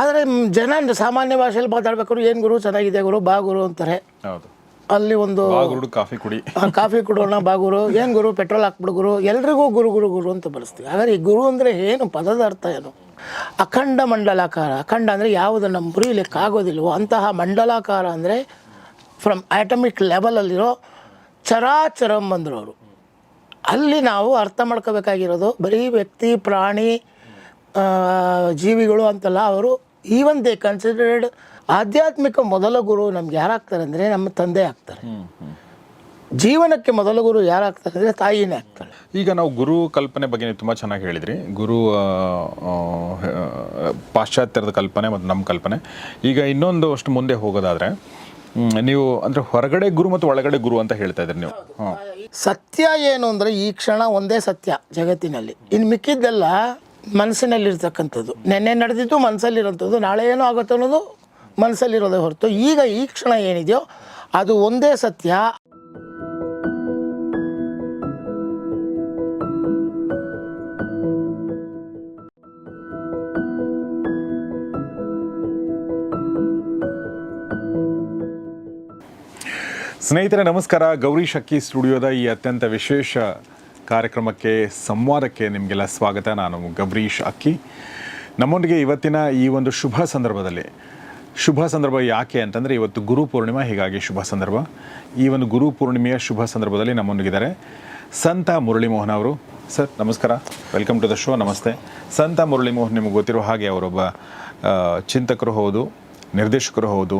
ಆದರೆ ಜನ ಸಾಮಾನ್ಯ ಭಾಷೆಯಲ್ಲಿ ಮಾತಾಡ್ಬೇಕಾದ್ರು ಏನು ಗುರು ಚೆನ್ನಾಗಿದೆ ಗುರು? ಬಾ ಗುರು ಅಂತಾರೆ. ಹೌದು. ಅಲ್ಲಿ ಒಂದು ಕಾಫಿ ಕುಡಿ. ಕಾಫಿ ಕುಡೋಣ ಬಾ ಗುರು. ಏನು ಗುರು? ಪೆಟ್ರೋಲ್ ಹಾಕ್ಬಿಡು ಗುರು. ಎಲ್ರಿಗೂ ಗುರು ಗುರು ಗುರು ಅಂತ ಬಳಸ್ತೀವಿ. ಆದರೆ ಈ ಗುರು ಅಂದರೆ ಏನು? ಪದದ ಅರ್ಥ ಏನು? ಅಖಂಡ ಮಂಡಲಾಕಾರ. ಅಖಂಡ ಅಂದರೆ ಯಾವುದನ್ನು ಮುರಿಲಿಕ್ಕಾಗೋದಿಲ್ವೋ ಅಂತಹ ಮಂಡಲಾಕಾರ ಅಂದರೆ ಫ್ರಮ್ ಆಟಮಿಕ್ ಲೆವೆಲಲ್ಲಿರೋ ಚರಾಚರಂ ಬಂದರು ಅವರು ಅಲ್ಲಿ ನಾವು ಅರ್ಥ ಮಾಡ್ಕೋಬೇಕಾಗಿರೋದು ಬರೀ ವ್ಯಕ್ತಿ ಪ್ರಾಣಿ ಜೀವಿಗಳು ಅಂತಲ್ಲ ಅವರು ಈವನ್ ದೇ ಕನ್ಸಿಡರ್ಡ್ ಆಧ್ಯಾತ್ಮಿಕ ಮೊದಲ ಗುರು ನಮ್ಗೆ ಯಾರಾಗ್ತಾರೆ ಅಂದರೆ ನಮ್ಮ ತಂದೆ ಆಗ್ತಾರೆ. ಜೀವನಕ್ಕೆ ಮೊದಲ ಗುರು ಯಾರಾಗ್ತಾರೆ ಅಂದರೆ ತಾಯಿನೇ ಆಗ್ತಾಳೆ ಈಗ ನಾವು ಗುರು ಕಲ್ಪನೆ ಬಗ್ಗೆ ನೀವು ತುಂಬ ಚೆನ್ನಾಗಿ ಹೇಳಿದ್ರಿ. ಗುರು ಪಾಶ್ಚಾತ್ಯರದ ಕಲ್ಪನೆ ಮತ್ತು ನಮ್ಮ ಕಲ್ಪನೆ. ಈಗ ಇನ್ನೊಂದು ಅಷ್ಟು ಮುಂದೆ ಹೋಗೋದಾದ್ರೆ ನೀವು ಅಂದರೆ ಹೊರಗಡೆ ಗುರು ಮತ್ತು ಒಳಗಡೆ ಗುರು ಅಂತ ಹೇಳ್ತಾ ಇದ್ರಿ ನೀವು. ಸತ್ಯ ಏನು ಅಂದರೆ ಈ ಕ್ಷಣ ಒಂದೇ ಸತ್ಯ ಜಗತ್ತಿನಲ್ಲಿ. ಇನ್ನು ಮಿಕ್ಕಿದ್ದೆಲ್ಲ ಮನಸ್ಸಿನಲ್ಲಿರ್ತಕ್ಕಂಥದ್ದು. ನೆನ್ನೆ ನಡೆದಿದ್ದು ಮನಸ್ಸಲ್ಲಿರೋಂಥದ್ದು, ನಾಳೆ ಏನೋ ಆಗುತ್ತೆ ಅನ್ನೋದು ಮನಸ್ಸಲ್ಲಿರೋದೇ ಹೊರತು. ಈಗ ಈ ಕ್ಷಣ ಏನಿದೆಯೋ ಅದು ಒಂದೇ ಸತ್ಯ. ಸ್ನೇಹಿತರೆ, ನಮಸ್ಕಾರ. ಗೌರಿ ಶಕ್ಕಿ ಸ್ಟುಡಿಯೋದ ಈ ಅತ್ಯಂತ ವಿಶೇಷ ಕಾರ್ಯಕ್ರಮಕ್ಕೆ, ಸಂವಾದಕ್ಕೆ ನಿಮಗೆಲ್ಲ ಸ್ವಾಗತ. ನಾನು ಗಬರೀಶ್ ಅಕ್ಕಿ. ನಮ್ಮೊಂದಿಗೆ ಇವತ್ತಿನ ಈ ಒಂದು ಶುಭ ಸಂದರ್ಭದಲ್ಲಿ, ಶುಭ ಸಂದರ್ಭ ಯಾಕೆ ಅಂತಂದರೆ ಇವತ್ತು ಗುರು ಪೂರ್ಣಿಮಾ, ಹೀಗಾಗಿ ಶುಭ ಸಂದರ್ಭ. ಈ ಒಂದು ಗುರು ಪೂರ್ಣಿಮೆಯ ಶುಭ ಸಂದರ್ಭದಲ್ಲಿ ನಮ್ಮೊಂದಿಗಿದ್ದಾರೆ ಸಂತ ಮುರಳಿ ಮೋಹನ್ ಅವರು. ಸರ್, ನಮಸ್ಕಾರ. ವೆಲ್ಕಮ್ ಟು ದ ಶೋ ನಮಸ್ತೆ. ಸಂತ ಮುರಳಿ ಮೋಹನ್ ನಿಮಗೆ ಗೊತ್ತಿರೋ ಹಾಗೆ ಅವರೊಬ್ಬ ಚಿಂತಕರು ಹೌದು, ನಿರ್ದೇಶಕರು ಹೌದು,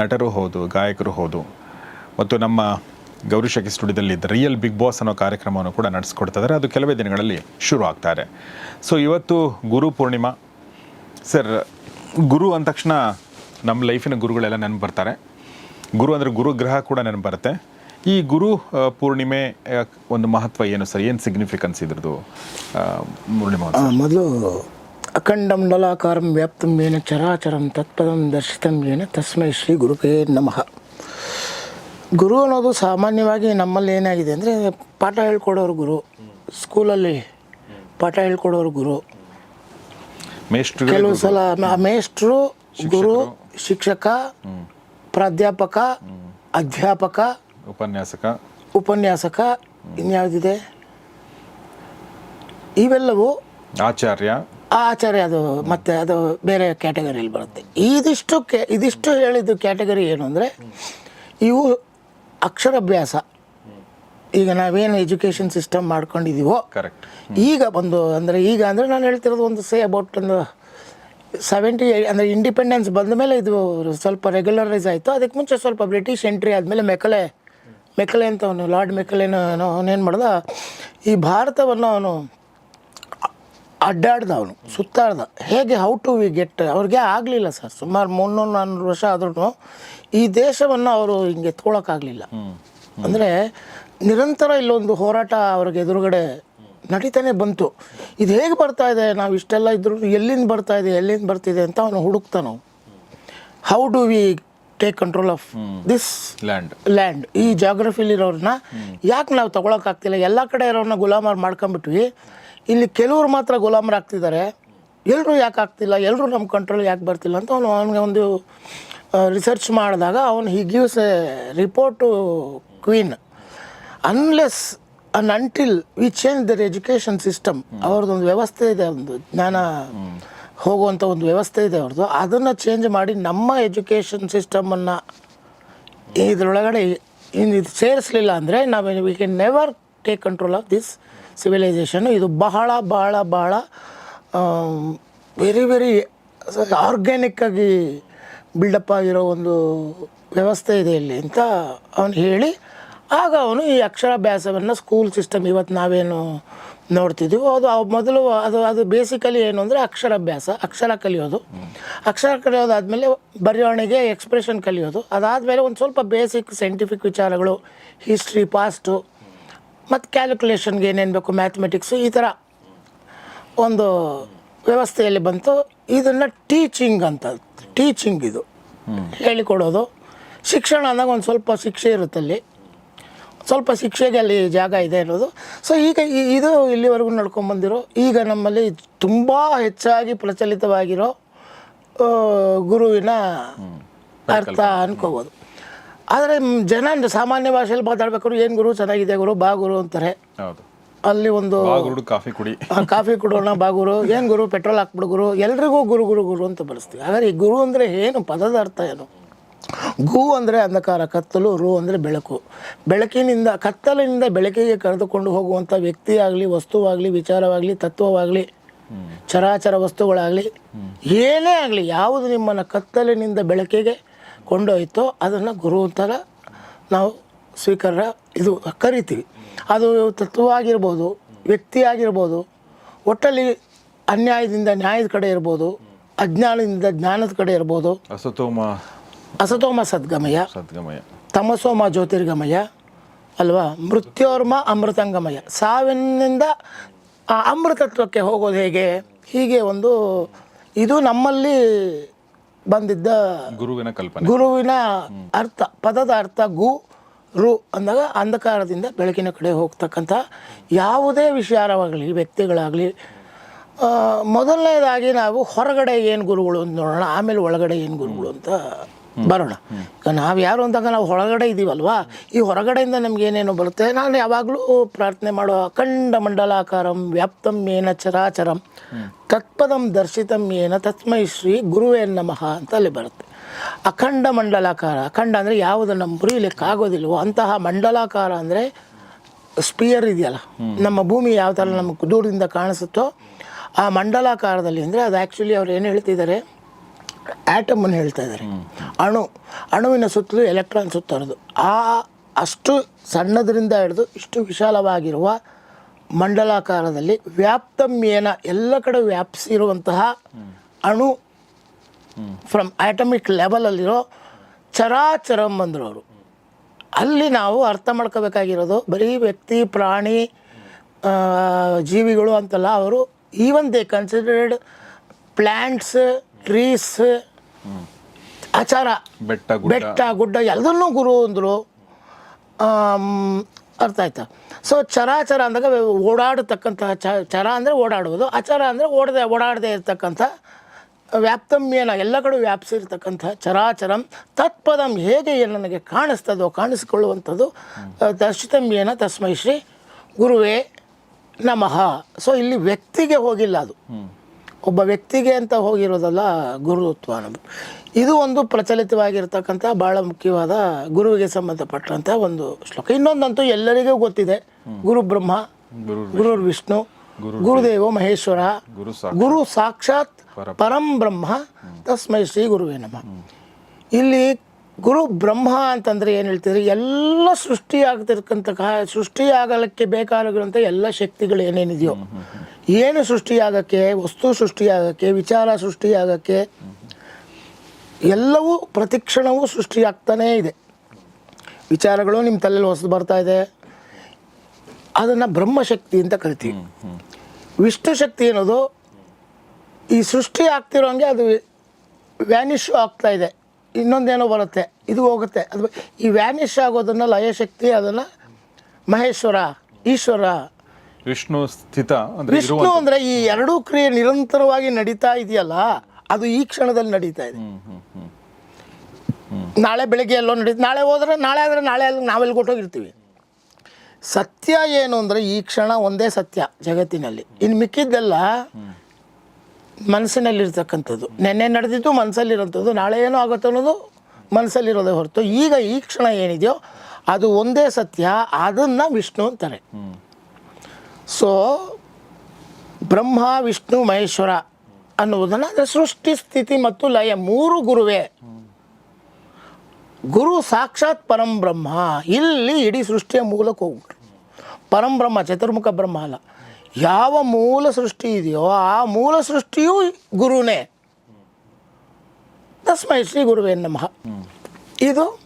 ನಟರು ಹೌದು, ಗಾಯಕರು ಹೌದು. ಮತ್ತು ನಮ್ಮ ಗೌರಿ ಶಕಿ ಸ್ಟುಡಿಯೋದಲ್ಲಿ ದ ರಿಯಲ್ ಬಿಗ್ ಬಾಸ್ ಅನ್ನೋ ಕಾರ್ಯಕ್ರಮವನ್ನು ಕೂಡ ನಡೆಸ್ಕೊಡ್ತಾ ಇದ್ದಾರೆ ಅದು ಕೆಲವೇ ದಿನಗಳಲ್ಲಿ ಶುರು ಆಗ್ತಾ ಇದೆ ಸೊ ಇವತ್ತು ಗುರು ಪೂರ್ಣಿಮಾ. ಸರ್ ಗುರು ಅಂದ ತಕ್ಷಣ ನಮ್ಮ ಲೈಫಿನ ಗುರುಗಳೆಲ್ಲ ನೆನಪು ಬರ್ತಾರೆ. ಗುರು ಅಂದರೆ ಗುರುಗ್ರಹ ಕೂಡ ನೆನಪು ಬರುತ್ತೆ. ಈ ಗುರು ಪೂರ್ಣಿಮೆ ಒಂದು ಮಹತ್ವ ಏನು ಸರ್ ಏನು ಸಿಗ್ನಿಫಿಕೆನ್ಸ್ ಇದ್ರದ್ದು ಪೂರ್ಣಿಮಾ ಮೊದಲು ಅಖಂಡಂ ಡಲಾಕಾರಂ ವ್ಯಾಪ್ತಂ ಏನ ಚರಾಚರಂ ತತ್ಪದಂ ದರ್ಶಿತಂ ಏನ ತಸ್ಮೈ ಶ್ರೀ ಗುರುಪೇ ನಮಃ. ಗುರು ಅನ್ನೋದು ಸಾಮಾನ್ಯವಾಗಿ ನಮ್ಮಲ್ಲಿ ಏನಾಗಿದೆ ಅಂದರೆ ಪಾಠ ಹೇಳ್ಕೊಡೋರು ಗುರು ಸ್ಕೂಲಲ್ಲಿ ಪಾಠ ಹೇಳ್ಕೊಡೋರು ಗುರು. ಮೇಷ್ಟ್ರು ಕೆಲವು. ಸಲ ಮೇಷ್ಟ್ರು ಗುರು ಶಿಕ್ಷಕ ಪ್ರಾಧ್ಯಾಪಕ ಅಧ್ಯಾಪಕ ಉಪನ್ಯಾಸಕ. ಉಪನ್ಯಾಸಕ ಇನ್ಯಾವುದಿದೆ? ಇವೆಲ್ಲವೂ ಆಚಾರ್ಯ. ಆಚಾರ್ಯ ಅದು ಮತ್ತೆ ಅದು ಬೇರೆ ಕ್ಯಾಟಗರಿಯಲ್ಲಿ ಬರುತ್ತೆ. ಇದಿಷ್ಟು ಕೆ ಇದಿಷ್ಟು ಹೇಳಿದ್ದು ಕ್ಯಾಟಗರಿ ಏನು ಅಂದರೆ ಇವು ಅಕ್ಷರಾಭ್ಯಾಸ. ಈಗ ನಾವೇನು ಎಜುಕೇಷನ್ ಸಿಸ್ಟಮ್ ಮಾಡ್ಕೊಂಡಿದ್ದೀವೋ ಕರೆಕ್ಟ್ ಈಗ ಬಂದು ಅಂದರೆ ಈಗ ಅಂದರೆ ನಾನು ಹೇಳ್ತಿರೋದು ಒಂದು ಸೇ ಅಬೌಟ್ ಒಂದು ಸೆವೆಂಟಿ ಅಂದರೆ ಇಂಡಿಪೆಂಡೆನ್ಸ್ ಬಂದ ಮೇಲೆ ಇದು ಸ್ವಲ್ಪ ರೆಗ್ಯುಲರೈಸ್ ಆಯಿತು. ಅದಕ್ಕೆ ಮುಂಚೆ ಸ್ವಲ್ಪ ಬ್ರಿಟಿಷ್ ಎಂಟ್ರಿ ಆದಮೇಲೆ ಮೆಕಲೆ ಮೆಕಲೆ ಅಂತ ಅವನು ಲಾರ್ಡ್ ಮೆಕಲೆನ ಅವನೇನು ಮಾಡ್ದ? ಈ ಭಾರತವನ್ನು ಅವನು ಅಡ್ಡಾಡ್ದ ಅವನು ಸುತ್ತಾಡ್ದ. ಹೇಗೆ ಹೌ ಟು ವಿ ಗೆಟ್ ಅವ್ರಿಗೆ ಆಗಲಿಲ್ಲ ಸರ್. ಸುಮಾರು ಮುನ್ನೂರು ನಾನ್ನೂರು ವರ್ಷ ಆದ್ರೂ ಈ ದೇಶವನ್ನು ಅವರು ಹಿಂಗೆ ತೊಗೊಳಕ್ಕಾಗಲಿಲ್ಲ. ಅಂದರೆ ನಿರಂತರ ಇಲ್ಲೊಂದು ಹೋರಾಟ ಅವ್ರಿಗೆ ಎದುರುಗಡೆ ನಡೀತಾನೆ ಬಂತು. ಇದು ಹೇಗೆ ಬರ್ತಾ ಇದೆ? ನಾವು ಇಷ್ಟೆಲ್ಲ ಇದ್ರು ಎಲ್ಲಿಂದ ಬರ್ತಾ ಇದೆ ಎಲ್ಲಿಂದ ಬರ್ತಿದೆ ಅಂತ ಅವನು ಹುಡುಕ್ತಾನು how do we take control of this land land ಈ ಜಾಗ್ರಫಿಲಿರೋರನ್ನ ಯಾಕೆ ನಾವು ತಗೊಳಕ್ಕಾಗ್ತಿಲ್ಲ? ಎಲ್ಲ ಕಡೆ ಇರೋರನ್ನ ಗುಲಾಮರು ಮಾಡ್ಕೊಂಬಿಟ್ವಿ ಇಲ್ಲಿ ಕೆಲವ್ರು ಮಾತ್ರ ಗುಲಾಮರಾಗ್ತಿದ್ದಾರೆ. ಎಲ್ಲರೂ ಯಾಕೆ ಆಗ್ತಿಲ್ಲ? ಎಲ್ಲರೂ ನಮ್ಮ ಕಂಟ್ರೋಲ್ ಯಾಕೆ ಬರ್ತಿಲ್ಲ ಅಂತ ಅವನು ಅವನಿಗೆ ಒಂದು ರಿಸರ್ಚ್ ಮಾಡಿದಾಗ ಅವನು he gives a report queen unless un until we change their education system ಅವ್ರದ್ದೊಂದು ವ್ಯವಸ್ಥೆ ಇದೆ, ಒಂದು ಜ್ಞಾನ ಹೋಗುವಂಥ ಒಂದು ವ್ಯವಸ್ಥೆ ಇದೆ ಅವ್ರದ್ದು. ಅದನ್ನು ಚೇಂಜ್ ಮಾಡಿ ನಮ್ಮ ಎಜುಕೇಷನ್ ಸಿಸ್ಟಮನ್ನು ಇದರೊಳಗಡೆ ಇದು ಸೇರಿಸಲಿಲ್ಲ ಅಂದರೆ ನಾವು we can never take control of this civilization ಇದು ಬಹಳ ಬಹಳ ಬಹಳ ವೆರಿ ವೆರಿ ಆರ್ಗ್ಯಾನಿಕ್ ಆಗಿ ಬಿಲ್ಡಪ್ ಆಗಿರೋ ಒಂದು ವ್ಯವಸ್ಥೆ ಇದೆ ಇಲ್ಲಿ ಅಂತ ಅವನು ಹೇಳಿ. ಆಗ ಅವನು ಈ ಅಕ್ಷರಾಭ್ಯಾಸವನ್ನು ಸ್ಕೂಲ್ ಸಿಸ್ಟಮ್ ಇವತ್ತು ನಾವೇನು ನೋಡ್ತಿದ್ದೀವೋ ಅದು ಮೊದಲು ಅದು ಅದು ಬೇಸಿಕಲಿ ಏನು ಅಂದರೆ ಅಕ್ಷರಾಭ್ಯಾಸ ಅಕ್ಷರ ಕಲಿಯೋದು. ಅಕ್ಷರ ಕಲಿಯೋದಾದಮೇಲೆ ಬರೆಯೋಣಿಗೆ ಎಕ್ಸ್ಪ್ರೆಷನ್ ಕಲಿಯೋದು. ಅದಾದಮೇಲೆ ಒಂದು ಸ್ವಲ್ಪ ಬೇಸಿಕ್ ಸೈಂಟಿಫಿಕ್ ವಿಚಾರಗಳು ಹಿಸ್ಟ್ರಿ ಪಾಸ್ಟು ಮತ್ತು ಕ್ಯಾಲ್ಕುಲೇಷನ್ಗೆ ಏನೇನು ಬೇಕು ಮ್ಯಾಥಮೆಟಿಕ್ಸು ಈ ಥರ ಒಂದು ವ್ಯವಸ್ಥೆಯಲ್ಲಿ ಬಂತು. ಇದನ್ನು ಟೀಚಿಂಗ್ ಅಂತ ಟೀಚಿಂಗ್ ಇದು. ಹೇಳಿಕೊಡೋದು. ಶಿಕ್ಷಣ ಅಂದಾಗ ಒಂದು ಸ್ವಲ್ಪ ಶಿಕ್ಷೆ ಇರುತ್ತಲ್ಲಿ ಸ್ವಲ್ಪ ಶಿಕ್ಷೆಗೆ ಅಲ್ಲಿ ಜಾಗ ಇದೆ ಅನ್ನೋದು. ಸೊ ಈಗ ಇದು ಇಲ್ಲಿವರೆಗೂ ನಡ್ಕೊಂಬಂದಿರೋ ಈಗ ನಮ್ಮಲ್ಲಿ ತುಂಬ ಹೆಚ್ಚಾಗಿ ಪ್ರಚಲಿತವಾಗಿರೋ ಗುರುವಿನ ಅರ್ಥ ಅನ್ಕೋಬೋದು. ಆದರೆ ಜನ ಸಾಮಾನ್ಯ ಭಾಷೆಯಲ್ಲಿ ಮಾತಾಡ್ಬೇಕಾದ್ರು ಏನು ಗುರು ಚೆನ್ನಾಗಿದೆ ಗುರು ಬಾ ಗುರು ಅಂತಾರೆ. ಹೌದು. ಅಲ್ಲಿ ಒಂದು ಕಾಫಿ ಕುಡಿ. ಕಾಫಿ ಕುಡೋಣ ಬಾಗುರು. ಏನು ಗುರು? ಪೆಟ್ರೋಲ್ ಹಾಕ್ಬಿಡು ಗುರು. ಎಲ್ರಿಗೂ ಗುರು ಗುರು ಗುರು ಅಂತ ಬಳಸ್ತೀವಿ. ಹಾಗಾದ್ರೆ ಈ ಗುರು ಅಂದರೆ ಏನು? ಪದದ ಅರ್ಥ ಏನು? ಗು ಅಂದರೆ ಅಂಧಕಾರ ಕತ್ತಲು ರು ಅಂದರೆ ಬೆಳಕು. ಬೆಳಕಿನಿಂದ ಕತ್ತಲಿನಿಂದ ಬೆಳಕಿಗೆ ಕರೆದುಕೊಂಡು ಹೋಗುವಂಥ ವ್ಯಕ್ತಿ ಆಗಲಿ ವಸ್ತುವಾಗಲಿ ವಿಚಾರವಾಗಲಿ ತತ್ವವಾಗಲಿ ಚರಾಚರ ವಸ್ತುಗಳಾಗಲಿ ಏನೇ ಆಗಲಿ ಯಾವುದು ನಿಮ್ಮನ್ನು ಕತ್ತಲಿನಿಂದ ಬೆಳಕಿಗೆ ಕೊಂಡೊಯ್ತೋ ಅದನ್ನು ಗುರು ಅಂತ ನಾವು ಸ್ವೀಕಾರ ಇದು ಕರಿತೀವಿ. ಅದು ತತ್ವ ಆಗಿರ್ಬೋದು ವ್ಯಕ್ತಿ ಆಗಿರ್ಬೋದು ಒಟ್ಟಲ್ಲಿ ಅನ್ಯಾಯದಿಂದ ನ್ಯಾಯದ ಕಡೆ ಇರ್ಬೋದು ಅಜ್ಞಾನದಿಂದ ಜ್ಞಾನದ ಕಡೆ ಇರ್ಬೋದು. ಅಸತೋಮ. ಅಸತೋಮ ಸದ್ಗಮಯ. ಸದ್ಗಮಯ. ತಮಸೋಮ ಜ್ಯೋತಿರ್ಗಮಯ. ಅಲ್ವಾ? ಮೃತ್ಯೋರ್ಮ ಅಮೃತಂಗಮಯ. ಸಾವಿನಿಂದ ಆ ಅಮೃತತ್ವಕ್ಕೆ ಹೋಗೋದು ಹೇಗೆ? ಹೀಗೆ ಒಂದು ಇದು ನಮ್ಮಲ್ಲಿ ಬಂದಿದ್ದ ಗುರುವಿನ ಕಲ್ಪನೆ. ಗುರುವಿನ ಅರ್ಥ ಪದದ ಅರ್ಥ ಗು. ರು ಅಂದಾಗ ಅಂಧಕಾರದಿಂದ ಬೆಳಕಿನ ಕಡೆ ಹೋಗ್ತಕ್ಕಂಥ ಯಾವುದೇ ವಿಚಾರವಾಗಲಿ ವ್ಯಕ್ತಿಗಳಾಗಲಿ ಮೊದಲನೇದಾಗಿ ನಾವು ಹೊರಗಡೆ ಏನು ಗುರುಗಳು ಅಂತ ನೋಡೋಣ, ಆಮೇಲೆ ಒಳಗಡೆ ಏನು ಗುರುಗಳು ಅಂತ ಬರೋಣ. ಈಗ ನಾವು ಯಾರು ಅಂದಾಗ ನಾವು ಹೊರಗಡೆ ಇದ್ದೀವಲ್ವಾ ಈ ಹೊರಗಡೆಯಿಂದ ನಮ್ಗೆ ಏನೇನು ಬರುತ್ತೆ. ನಾನು ಯಾವಾಗಲೂ ಪ್ರಾರ್ಥನೆ ಮಾಡೋ ಅಖಂಡ ಮಂಡಲಾಕಾರಂ ವ್ಯಾಪ್ತಂ ಏನ ಚರಾಚರಂ ತತ್ಪದಂ ದರ್ಶಿತಂ ಏನ ತತ್ಮೈ ಶ್ರೀ ಗುರುವೇ ನಮಃ ಅಂತ ಅಲ್ಲಿ ಬರುತ್ತೆ. ಅಖಂಡ ಮಂಡಲಾಕಾರ, ಅಖಂಡ ಅಂದರೆ ಯಾವುದನ್ನು ಮುರಿಲಿಕ್ಕಾಗೋದಿಲ್ವೋ ಅಂತಹ ಮಂಡಲಾಕಾರ ಅಂದರೆ ಸ್ಪಿಯರ್ ಇದೆಯಲ್ಲ. ನಮ್ಮ ಭೂಮಿ ಯಾವ ಥರ ನಮಗೆ ದೂರದಿಂದ ಕಾಣಿಸುತ್ತೋ ಆ ಮಂಡಲಾಕಾರದಲ್ಲಿ ಅಂದರೆ ಅದು ಆ್ಯಕ್ಚುಲಿ ಅವ್ರು ಏನು ಹೇಳ್ತಿದ್ದಾರೆ? ಆ್ಯಟಮನ್ನು ಹೇಳ್ತಾ ಇದ್ದಾರೆ. ಅಣು, ಅಣುವಿನ ಸುತ್ತಲೂ ಎಲೆಕ್ಟ್ರಾನ್ ಸುತ್ತರದು ಆ ಅಷ್ಟು ಸಣ್ಣದರಿಂದ ಹಿಡಿದು ಇಷ್ಟು ವಿಶಾಲವಾಗಿರುವ ಮಂಡಲಾಕಾರದಲ್ಲಿ ವ್ಯಾಪ್ತಮ್ಯೇನ ಎಲ್ಲ ಕಡೆ ವ್ಯಾಪಿಸಿರುವಂತಹ ಅಣು ಫ್ರಮ್ ಆಟಮಿಕ್ ಲೆವೆಲಲ್ಲಿರೋ ಚರಾಚರಂ ಬಂದರು ಅವರು. ಅಲ್ಲಿ ನಾವು ಅರ್ಥ ಮಾಡ್ಕೋಬೇಕಾಗಿರೋದು ಬರೀ ವ್ಯಕ್ತಿ, ಪ್ರಾಣಿ ಜೀವಿಗಳು ಅಂತಲ್ಲ ಅವರು even they considered plants trees ಆಚಾರ ಬೆಟ್ಟ ಬೆಟ್ಟ ಗುಡ್ಡ ಎಲ್ಲದನ್ನೂ ಗುರು ಅಂದರು. ಅರ್ಥ ಆಯ್ತಾ? ಸೊ ಚರಾಚರ ಅಂದಾಗ ಓಡಾಡತಕ್ಕಂಥ ಚ ಚರ ಅಂದರೆ ಓಡಾಡುವುದು ಆಚಾರ ಅಂದರೆ ಓಡದೆ ಓಡಾಡದೆ ಇರತಕ್ಕಂಥ ವ್ಯಾಪ್ತಮ್ಯನ ಎಲ್ಲ ಕಡೆ ವ್ಯಾಪಿಸಿರ್ತಕ್ಕಂಥ ಚರಾಚರಂ. ತತ್ಪದಂ ಹೇಗೆ ನನಗೆ ಕಾಣಿಸ್ತದೋ ಕಾಣಿಸಿಕೊಳ್ಳುವಂಥದ್ದು ದರ್ಶಿತಮ್ಯೇನ ತಸ್ಮೈ ಶ್ರೀ ಗುರುವೇ ನಮಃ. ಸೊ ಇಲ್ಲಿ ವ್ಯಕ್ತಿಗೆ ಹೋಗಿಲ್ಲ ಅದು. ಒಬ್ಬ ವ್ಯಕ್ತಿಗೆ ಅಂತ ಹೋಗಿರೋದಲ್ಲ ಗುರುತ್ವ ಅನ್ನೋದು. ಇದು ಒಂದು ಪ್ರಚಲಿತವಾಗಿರ್ತಕ್ಕಂಥ ಭಾಳ ಮುಖ್ಯವಾದ ಗುರುವಿಗೆ ಸಂಬಂಧಪಟ್ಟಂಥ ಒಂದು ಶ್ಲೋಕ. ಇನ್ನೊಂದಂತೂ ಎಲ್ಲರಿಗೂ ಗೊತ್ತಿದೆ. ಗುರು ಬ್ರಹ್ಮ ಗುರು ವಿಷ್ಣು ಗುರುದೇವ ಮಹೇಶ್ವರ ಗುರು ಗುರು ಸಾಕ್ಷಾತ್ ಪರಂ ಬ್ರಹ್ಮ ತಸ್ಮೈ ಶ್ರೀ ಗುರುವೇ ನಮಃ. ಇಲ್ಲಿ ಗುರು ಬ್ರಹ್ಮ ಅಂತಂದ್ರೆ ಏನು ಹೇಳ್ತಿದ್ರೆ? ಎಲ್ಲ ಸೃಷ್ಟಿಯಾಗ್ತಿರ್ತಕ್ಕಂಥ ಸೃಷ್ಟಿಯಾಗಲಿಕ್ಕೆ ಬೇಕಾಗಿರುವಂಥ ಎಲ್ಲ ಶಕ್ತಿಗಳು ಏನೇನಿದೆಯೋ. ಏನು ಸೃಷ್ಟಿಯಾಗಕ್ಕೆ ವಸ್ತು ಸೃಷ್ಟಿಯಾಗಕ್ಕೆ ವಿಚಾರ ಸೃಷ್ಟಿಯಾಗಕ್ಕೆ ಎಲ್ಲವೂ ಪ್ರತಿಕ್ಷಣವೂ ಸೃಷ್ಟಿಯಾಗ್ತಾನೇ ಇದೆ. ವಿಚಾರಗಳು ನಿಮ್ಮ ತಲೆಯಲ್ಲಿ ಹೊಸದು ಬರ್ತಾ ಇದೆ. ಅದನ್ನು ಬ್ರಹ್ಮಶಕ್ತಿ ಅಂತ ಕರಿತೀವಿ. ವಿಷ್ಣು ಶಕ್ತಿ ಅನ್ನೋದು ಈ ಸೃಷ್ಟಿ ಆಗ್ತಿರೋ ಹಂಗೆ ಅದು ವ್ಯಾನಿಶ್ ಆಗ್ತಾ ಇದೆ. ಇನ್ನೊಂದೇನೋ ಬರುತ್ತೆ. ಇದು ಹೋಗುತ್ತೆ. ಅದು ಈ ವ್ಯಾನಿಷ್ ಆಗೋದನ್ನು ಲಯಶಕ್ತಿ ಅದನ್ನು ಮಹೇಶ್ವರ ಈಶ್ವರ. ವಿಷ್ಣು ಸ್ಥಿತ ಅಂದ್ರೆ ವಿಷ್ಣು ಅಂದರೆ ಈ ಎರಡೂ ಕ್ರಿಯೆ ನಿರಂತರವಾಗಿ ನಡೀತಾ ಇದೆಯಲ್ಲ ಅದು ಈ ಕ್ಷಣದಲ್ಲಿ ನಡೀತಾ ಇದೆ. ನಾಳೆ ಬೆಳಿಗ್ಗೆ ಎಲ್ಲೋ ನಡೀತು. ನಾಳೆ ಹೋದ್ರೆ ನಾಳೆ ಆದರೆ ನಾಳೆ ಅಲ್ಲಿ ನಾವೆಲ್ಲಿ ಕೊಟ್ಟೋಗಿರ್ತೀವಿ. ಸತ್ಯ ಏನು ಅಂದರೆ ಈ ಕ್ಷಣ ಒಂದೇ ಸತ್ಯ ಜಗತ್ತಿನಲ್ಲಿ. ಇನ್ನು ಮಿಕ್ಕಿದ್ದೆಲ್ಲ ಮನಸ್ಸಿನಲ್ಲಿರ್ತಕ್ಕಂಥದ್ದು. ನೆನ್ನೆ ನಡೆದಿದ್ದು ಮನಸ್ಸಲ್ಲಿರೋಂಥದ್ದು, ನಾಳೆ ಏನೋ ಆಗುತ್ತೆ ಅನ್ನೋದು ಮನಸ್ಸಲ್ಲಿರೋದೇ ಹೊರತು. ಈಗ ಈ ಕ್ಷಣ ಏನಿದೆಯೋ ಅದು ಒಂದೇ ಸತ್ಯ, ಅದನ್ನು ವಿಷ್ಣು ಅಂತಾರೆ. ಸೊ ಬ್ರಹ್ಮ, ವಿಷ್ಣು, ಮಹೇಶ್ವರ ಅನ್ನುವುದನ್ನು ಅದರ ಸೃಷ್ಟಿ, ಸ್ಥಿತಿ ಮತ್ತು ಲಯ ಮೂರು ಗುರುವೇ. ಗುರು ಸಾಕ್ಷಾತ್ ಪರಂ ಬ್ರಹ್ಮ. ಇಲ್ಲಿ ಇಡೀ ಸೃಷ್ಟಿಯ ಮೂಲಕ್ಕೆ ಹೋಗ್ಬಿಟ್ರು. ಪರಂ ಬ್ರಹ್ಮ, ಚತುರ್ಮುಖ ಬ್ರಹ್ಮ ಅಲ್ಲ. ಯಾವ ಮೂಲ ಸೃಷ್ಟಿ ಇದೆಯೋ ಆ ಮೂಲ ಸೃಷ್ಟಿಯೂ ಗುರುನೇ. ತಸ್ಮೈ ಶ್ರೀ ಗುರುವೇ ನಮಃ ಇದು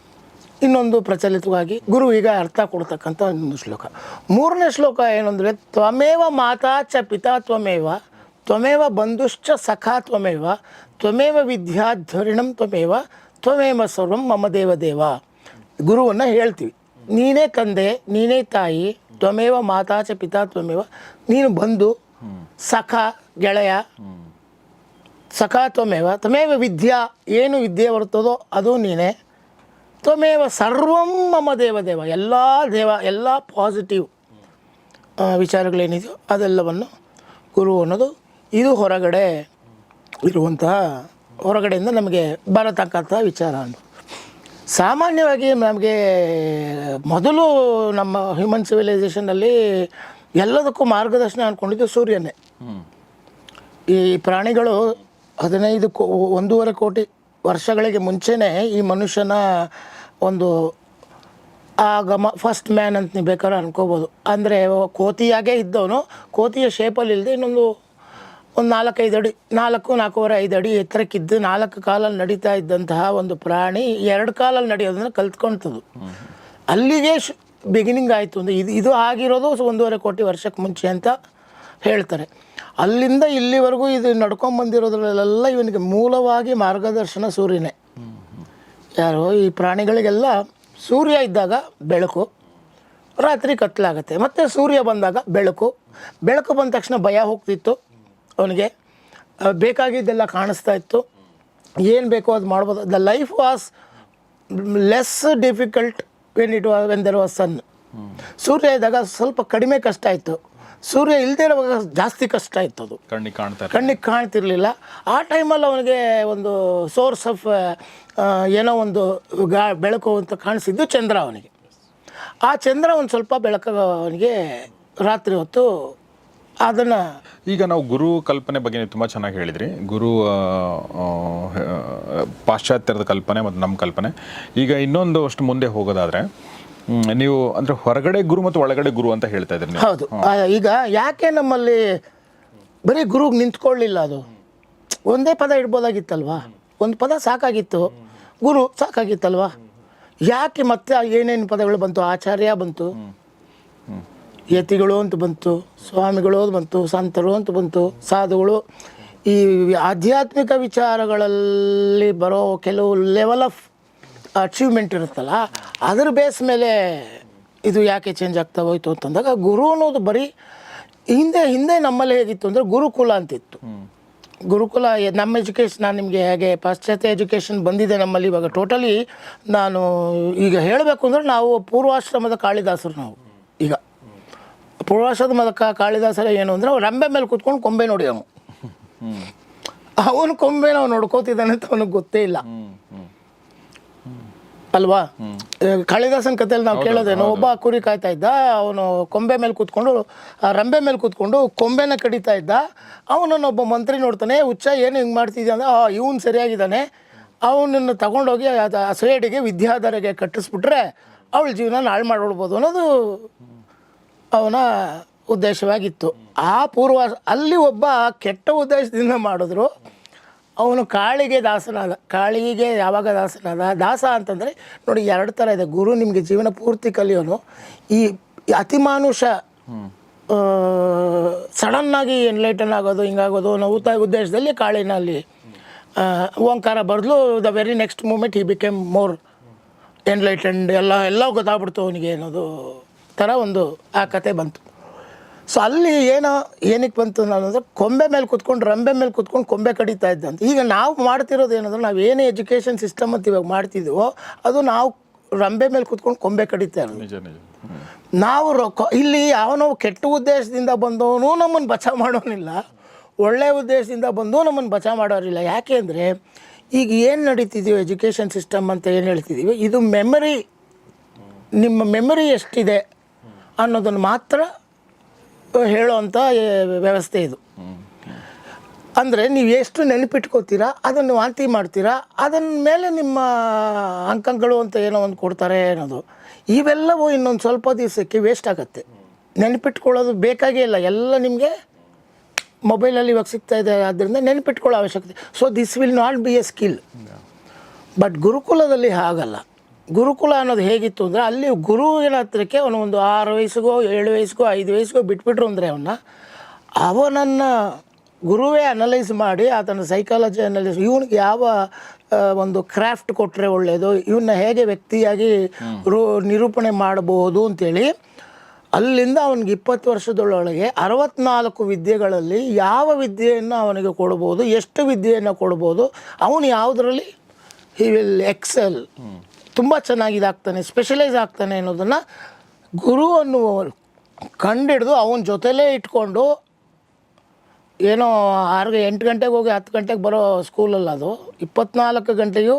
ಇನ್ನೊಂದು ಪ್ರಚಲಿತವಾಗಿ ಗುರು ಈಗ ಅರ್ಥ ಕೊಡ್ತಕ್ಕಂಥ ಒಂದು ಶ್ಲೋಕ. ಮೂರನೇ ಶ್ಲೋಕ ಏನಂದರೆ ತ್ವಮೇವ ಮಾತಾ ಚ ಪಿತಾ ತ್ವಮೇವ ತ್ವಮೇವ ಬಂಧುಶ್ಚ ಸಖಾ ತ್ವಮೇವ ತ್ವಮೇವ ವಿದ್ಯಾಧ್ವರಿಣಂ ತ್ವಮೇವ ತ್ವಮೇವ ಸರ್ವಂ ಮಮ ದೇವ ದೇವ. ಗುರುವನ್ನು ಹೇಳ್ತೀವಿ. ನೀನೇ ತಂದೆ ನೀನೇ ತಾಯಿ, ತ್ವಮೇವ ಮಾತಾಚ ಪಿತಾ, ತ್ವಮೇವ. ನೀನು ಬಂದು ಸಖ, ಗೆಳೆಯ, ಸಖ, ತ್ವಮೇವ. ತ್ವಮೇವ ವಿದ್ಯಾ, ಏನು ವಿದ್ಯೆ ಬರುತ್ತದೋ ಅದು ನೀನೇ. ತ್ವಮೇವ ಸರ್ವಂ ಮಮ ದೇವ ಎಲ್ಲ ದೇವ, ಎಲ್ಲ ಪಾಸಿಟಿವ್ ವಿಚಾರಗಳೇನಿದೆಯೋ ಅದೆಲ್ಲವನ್ನು ಗುರು ಅನ್ನೋದು ಇದು ಹೊರಗಡೆ ಇರುವಂತಹ, ಹೊರಗಡೆಯಿಂದ ನಮಗೆ ಬರತಕ್ಕಂಥ ವಿಚಾರ ಅಂತ. ಸಾಮಾನ್ಯವಾಗಿ ನಮಗೆ ಮೊದಲು ನಮ್ಮ ಹ್ಯೂಮನ್ ಸಿವಿಲೈಸೇಷನಲ್ಲಿ ಎಲ್ಲದಕ್ಕೂ ಮಾರ್ಗದರ್ಶನ ಅಂದ್ಕೊಂಡಿದ್ದು ಸೂರ್ಯನೇ. ಈ ಪ್ರಾಣಿಗಳು ಹದಿನೈದು ಕೋ, ಒಂದೂವರೆ ಕೋಟಿ ವರ್ಷಗಳಿಗೆ ಮುಂಚೆನೇ ಈ ಮನುಷ್ಯನ ಒಂದು ಆಗಮ ಫಸ್ಟ್ ಮ್ಯಾನ್ ಅಂತ ನೀವು ಬೇಕಾದ್ರೆ ಅನ್ಕೋಬೋದು. ಅಂದರೆ ಕೋತಿಯಾಗೇ ಇದ್ದವನು, ಕೋತಿಯ ಶೇಪಲ್ಲಿ ಇಲ್ಲದೆ ಇನ್ನೊಂದು ಒಂದು ನಾಲ್ಕೈದು ಅಡಿ, ನಾಲ್ಕು, ನಾಲ್ಕೂವರೆ ಐದು ಅಡಿ ಎತ್ತರಕ್ಕಿದ್ದು ನಾಲ್ಕು ಕಾಲಲ್ಲಿ ನಡೀತಾ ಇದ್ದಂತಹ ಒಂದು ಪ್ರಾಣಿ ಎರಡು ಕಾಲಲ್ಲಿ ನಡೆಯೋದನ್ನು ಕಲ್ತ್ಕೊಳ್ತದು ಅಲ್ಲಿಗೆ ಶ್ ಬಿಗಿನಿಂಗ್ ಆಯಿತು ಅಂದರೆ ಇದು ಇದು ಆಗಿರೋದು ಒಂದೂವರೆ ಕೋಟಿ ವರ್ಷಕ್ಕೆ ಮುಂಚೆ ಅಂತ ಹೇಳ್ತಾರೆ. ಅಲ್ಲಿಂದ ಇಲ್ಲಿವರೆಗೂ ಇದು ನಡ್ಕೊಂಬಂದಿರೋದ್ರಲ್ಲೆಲ್ಲ ಇವನಿಗೆ ಮೂಲವಾಗಿ ಮಾರ್ಗದರ್ಶನ ಸೂರ್ಯನೇ. ಯಾರು ಈ ಪ್ರಾಣಿಗಳಿಗೆಲ್ಲ ಸೂರ್ಯ ಇದ್ದಾಗ ಬೆಳಕು, ರಾತ್ರಿ ಕತ್ತಲಾಗತ್ತೆ ಮತ್ತು ಸೂರ್ಯ ಬಂದಾಗ ಬೆಳಕು ಬೆಳಕು ಬಂದ ತಕ್ಷಣ ಭಯ ಹೋಗ್ತಿತ್ತು. ಅವನಿಗೆ ಬೇಕಾಗಿದ್ದೆಲ್ಲ ಕಾಣಿಸ್ತಾ ಇತ್ತು. ಏನು ಬೇಕೋ ಅದು ಮಾಡ್ಬೋದು. The life was less difficult when it ವಾ ವೆನ್ ದರ್ ವಾಸ್ ಸನ್ ಸೂರ್ಯ ಇದ್ದಾಗ ಸ್ವಲ್ಪ ಕಡಿಮೆ ಕಷ್ಟ ಇತ್ತು. ಸೂರ್ಯ ಇಲ್ಲದೆ ಇರುವಾಗ ಜಾಸ್ತಿ ಕಷ್ಟ ಇತ್ತು ಅದು. ಕಣ್ಣಿಗೆ ಕಾಣ್ತಾರೆ ಕಣ್ಣಿಗೆ ಕಾಣ್ತಿರ್ಲಿಲ್ಲ. ಆ ಟೈಮಲ್ಲಿ ಅವನಿಗೆ ಒಂದು ಸೋರ್ಸ್ ಆಫ್ ಏನೋ ಒಂದು ಗಾ ಬೆಳಕು ಅಂತ ಕಾಣಿಸಿದ್ದು ಚಂದ್ರ ಅವನಿಗೆ. ಆ ಚಂದ್ರ ಒಂದು ಸ್ವಲ್ಪ ಬೆಳಕು ಅವನಿಗೆ ರಾತ್ರಿ ಹೊತ್ತು ಅದನ್ನು ಈಗ ನಾವು ಗುರು ಕಲ್ಪನೆ ಬಗ್ಗೆ ನೀವು ತುಂಬ ಚೆನ್ನಾಗಿ ಹೇಳಿದ್ರಿ. ಗುರು ಪಾಶ್ಚಾತ್ಯರದ ಕಲ್ಪನೆ ಮತ್ತು ನಮ್ಮ ಕಲ್ಪನೆ. ಈಗ ಇನ್ನೊಂದು ಅಷ್ಟು ಮುಂದೆ ಹೋಗೋದಾದ್ರೆ ನೀವು ಅಂದರೆ ಹೊರಗಡೆ ಗುರು ಮತ್ತು ಒಳಗಡೆ ಗುರು ಅಂತ ಹೇಳ್ತಾ ಇದ್ರಿ ಹೌದು. ಈಗ ಯಾಕೆ ನಮ್ಮಲ್ಲಿ ಬರೀ ಗುರುಗೆ ನಿಂತ್ಕೊಳ್ಳಿಲ್ಲ ಅದು? ಒಂದೇ ಪದ ಇಡ್ಬೋದಾಗಿತ್ತಲ್ವಾ? ಒಂದು ಪದ ಸಾಕಾಗಿತ್ತು. ಗುರು ಸಾಕಾಗಿತ್ತಲ್ವಾ? ಯಾಕೆ ಮತ್ತೆ ಏನೇನು ಪದಗಳು ಬಂತು? ಆಚಾರ್ಯ ಬಂತು. ಯತಿಗಳು ಅಂತ ಬಂತು, ಸ್ವಾಮಿಗಳು ಅಂತ ಬಂತು, ಸಂತರು ಅಂತ ಬಂತು, ಸಾಧುಗಳು. ಈ ಆಧ್ಯಾತ್ಮಿಕ ವಿಚಾರಗಳಲ್ಲಿ ಬರೋ ಕೆಲವು ಲೆವೆಲ್ ಆಫ್ ಅಚೀವ್ಮೆಂಟ್ ಇರುತ್ತಲ್ಲ, ಅದ್ರ ಬೇಸ್ ಮೇಲೆ ಇದು ಯಾಕೆ ಚೇಂಜ್ ಆಗ್ತಾ ಹೋಯ್ತು ಅಂತಂದಾಗ ಗುರು ಅನ್ನೋದು ಬರೀ ಹಿಂದೆ ಹಿಂದೆ ನಮ್ಮಲ್ಲಿ ಹೇಗಿತ್ತು ಅಂದರೆ ಗುರುಕುಲ ಅಂತಿತ್ತು. ಗುರುಕುಲ, ನಮ್ಮ ಎಜುಕೇಷನ್ ನಾನು ನಿಮಗೆ ಹೇಗೆ ಪಾಶ್ಚಾತ್ಯ ಎಜುಕೇಷನ್ ಬಂದಿದೆ ನಮ್ಮಲ್ಲಿ ಇವಾಗ ಟೋಟಲಿ ನಾನು ಈಗ ಹೇಳಬೇಕು ಅಂದರೆ ನಾವು ಪೂರ್ವಾಶ್ರಮದ ಕಾಳಿದಾಸರು ನಾವು. ಈಗ ಪೂರ್ವಾಶ್ರಮದ ಮೂಲಕ ಕಾಳಿದಾಸರ ಏನು ಅಂದರೆ ರಂಬೆ ಮೇಲೆ ಕೂತ್ಕೊಂಡು ಕೊಂಬೆ ನೋಡಿ ಅವನು ಅವನು ಕೊಂಬೆ ನಾವು ನೋಡ್ಕೋತಿದ್ದಾನೆ ಅಂತ ಅವನಿಗೆ ಗೊತ್ತೇ ಇಲ್ಲ. ಅಲ್ವಾ? ಕಾಳಿದಾಸನ ಕಥೆಯಲ್ಲಿ ನಾವು ಕೇಳೋದೇನು ಒಬ್ಬ ಕುರಿ ಕಾಯ್ತಾ ಇದ್ದ ಅವನು ಕೊಂಬೆ ಮೇಲೆ ಕೂತ್ಕೊಂಡು ಆ ರಂಬೆ ಮೇಲೆ ಕೂತ್ಕೊಂಡು ಕೊಂಬೆನ ಕಡಿತಾ ಇದ್ದ ಅವನನ್ನು ಒಬ್ಬ ಮಂತ್ರಿ ನೋಡ್ತಾನೆ ಹುಚ್ಚ ಏನು ಹಿಂಗೆ ಮಾಡ್ತಿದ್ದೆ ಅಂದ್ರೆ ಇವನು ಸರಿಯಾಗಿದ್ದಾನೆ. ಅವನನ್ನು ತಗೊಂಡೋಗಿ ಅದು ಆ ಸೇಡಿಗೆ ವಿದ್ಯಾಧಾರಿಗೆ ಕಟ್ಟಿಸ್ಬಿಟ್ರೆ ಅವಳ ಜೀವನ ಹಾಳು ಮಾಡ್ಬಿಡ್ಬೋದು ಅನ್ನೋದು ಅವನ ಉದ್ದೇಶವಾಗಿತ್ತು. ಆ ಪೂರ್ವ, ಅಲ್ಲಿ ಒಬ್ಬ ಕೆಟ್ಟ ಉದ್ದೇಶದಿಂದ ಮಾಡಿದ್ರು. ಅವನು ಕಾಳಿಗೆ ದಾಸನಾದ, ಕಾಳಿಗೆ ಯಾವಾಗ ದಾಸನಾದ, ದಾಸ ಅಂತಂದರೆ, ನೋಡಿ ಎರಡು ಥರ ಇದೆ. ಗುರು ನಿಮಗೆ ಜೀವನ ಪೂರ್ತಿ ಕಲಿಯೋನು. ಈ ಅತಿಮಾನುಷ ಸಡನ್ನಾಗಿ ಎನ್ಲೈಟನ್ ಆಗೋದು, ಹಿಂಗಾಗೋದು ಉತ್ತ ಉದ್ದೇಶದಲ್ಲಿ ಕಾಳಿನಲ್ಲಿ ಓಂಕಾರ ಬರೆದು the very next moment he became more enlightened ಎಲ್ಲ ಎಲ್ಲ ಗೊತ್ತಾಗ್ಬಿಡ್ತು ಅವನಿಗೆ ಅನ್ನೋದು. ಥರ ಒಂದು ಆ ಕತೆ ಬಂತು. ಸೊ ಅಲ್ಲಿ ಏನೋ ಏನಕ್ಕೆ ಬಂತು ನಾನು ಅಂದರೆ ಕೊಂಬೆ ಮೇಲೆ ಕುತ್ಕೊಂಡು ರಂಬೆ ಮೇಲೆ ಕುತ್ಕೊಂಡು ಕೊಂಬೆ ಕಡಿತಾ ಇದ್ದಂತ ಈಗ ನಾವು ಮಾಡ್ತಿರೋದು ಏನಂದ್ರೆ ನಾವು ಏನೇ ಎಜುಕೇಷನ್ ಸಿಸ್ಟಮ್ ಅಂತ ಇವಾಗ ಮಾಡ್ತಿದ್ದೀವೋ ಅದು ನಾವು ರಂಬೆ ಮೇಲೆ ಕುತ್ಕೊಂಡು ಕೊಂಬೆ ಕಡಿತಾ ಇರೋದು. ನಾವು ರೊಕ್ಕ ಇಲ್ಲಿ ಯಾವನೋ ಕೆಟ್ಟ ಉದ್ದೇಶದಿಂದ ಬಂದವನು ನಮ್ಮನ್ನು ಬಚಾವ್ ಮಾಡೋನಿಲ್ಲ. ಒಳ್ಳೆ ಉದ್ದೇಶದಿಂದ ಬಂದು ನಮ್ಮನ್ನು ಬಚಾವ್ ಮಾಡೋರಿಲ್ಲ. ಯಾಕೆ ಅಂದರೆ ಈಗ ಏನು ನಡೀತಿದೀವಿ ಎಜುಕೇಷನ್ ಸಿಸ್ಟಮ್ ಅಂತ ಏನು ಹೇಳ್ತಿದ್ದೀವಿ ಇದು ಮೆಮರಿ ನಿಮ್ಮ ಮೆಮರಿ ಎಷ್ಟಿದೆ? ಅನ್ನೋದನ್ನು ಮಾತ್ರ ಹೇಳೋವಂಥ ವ್ಯವಸ್ಥೆ ಇದು. ಅಂದರೆ ನೀವು ಎಷ್ಟು ನೆನಪಿಟ್ಕೋತೀರಾ ಅದನ್ನು ವಾಂತಿ ಮಾಡ್ತೀರಾ ಅದನ್ನ ಮೇಲೆ ನಿಮ್ಮ ಅಂಕಗಳು ಅಂತ ಏನೋ ಒಂದು ಕೊಡ್ತಾರೆ ಅನ್ನೋದು. ಇವೆಲ್ಲವೂ ಇನ್ನೊಂದು ಸ್ವಲ್ಪ ದಿವಸಕ್ಕೆ ವೇಸ್ಟ್ ಆಗುತ್ತೆ. ನೆನಪಿಟ್ಕೊಳ್ಳೋದು ಬೇಕಾಗೇ ಇಲ್ಲ. ಎಲ್ಲ ನಿಮಗೆ ಮೊಬೈಲಲ್ಲಿ ಇವಾಗ ಸಿಗ್ತಾ ಇದೆ ಆದ್ದರಿಂದ ನೆನಪಿಟ್ಕೊಳ್ಳೋ ಅವಶ್ಯಕತೆ. So this will not be a skill but ಗುರುಕುಲದಲ್ಲಿ ಹಾಗಲ್ಲ. ಗುರುಕುಲ ಅನ್ನೋದು ಹೇಗಿತ್ತು ಅಂದರೆ ಅಲ್ಲಿ ಗುರುವಿನ ಹತ್ರಕ್ಕೆ ಅವನು ಒಂದು ಆರು ವಯಸ್ಸಿಗೋ ಏಳು ವಯಸ್ಸಿಗೋ ಐದು ವಯಸ್ಸಿಗೋ ಬಿಟ್ಬಿಟ್ರು ಅಂದರೆ ಅವನ್ನ ಅವನನ್ನು ಗುರುವೇ ಅನಲೈಸ್ ಮಾಡಿ ಆತನ ಸೈಕಾಲಜಿ ಅನಲೈಸ್ ಇವನಿಗೆ ಯಾವ ಒಂದು ಕ್ರಾಫ್ಟ್ ಕೊಟ್ಟರೆ ಒಳ್ಳೆಯದು ಇವನ್ನ ಹೇಗೆ ವ್ಯಕ್ತಿಯಾಗಿ ರೂ ನಿರೂಪಣೆ ಮಾಡಬಹುದು ಅಂತೇಳಿ ಅಲ್ಲಿಂದ ಅವನಿಗೆ ಇಪ್ಪತ್ತು ವರ್ಷದೊಳಗೆ ಅರವತ್ನಾಲ್ಕು ವಿದ್ಯೆಗಳಲ್ಲಿ ಯಾವ ವಿದ್ಯೆಯನ್ನು ಅವನಿಗೆ ಕೊಡ್ಬೋದು ಎಷ್ಟು ವಿದ್ಯೆಯನ್ನು ಕೊಡ್ಬೋದು ಅವನು ಯಾವುದರಲ್ಲಿ? ಹಿ ವಿಲ್ ಎಕ್ಸೆಲ್ ತುಂಬ ಚೆನ್ನಾಗಿ ಇದಾಗ್ತಾನೆ ಸ್ಪೆಷಲೈಸ್ ಆಗ್ತಾನೆ ಅನ್ನೋದನ್ನು ಗುರು ಅನ್ನುವ ಕಂಡಿಡಿದು ಅವನ ಜೊತೆಲೇ ಇಟ್ಕೊಂಡು ಏನೋ ಆರು ಎಂಟು ಗಂಟೆಗೆ ಹೋಗಿ ಹತ್ತು ಗಂಟೆಗೆ ಬರೋ ಸ್ಕೂಲಲ್ಲ ಅದು. ಇಪ್ಪತ್ನಾಲ್ಕು ಗಂಟೆಯೂ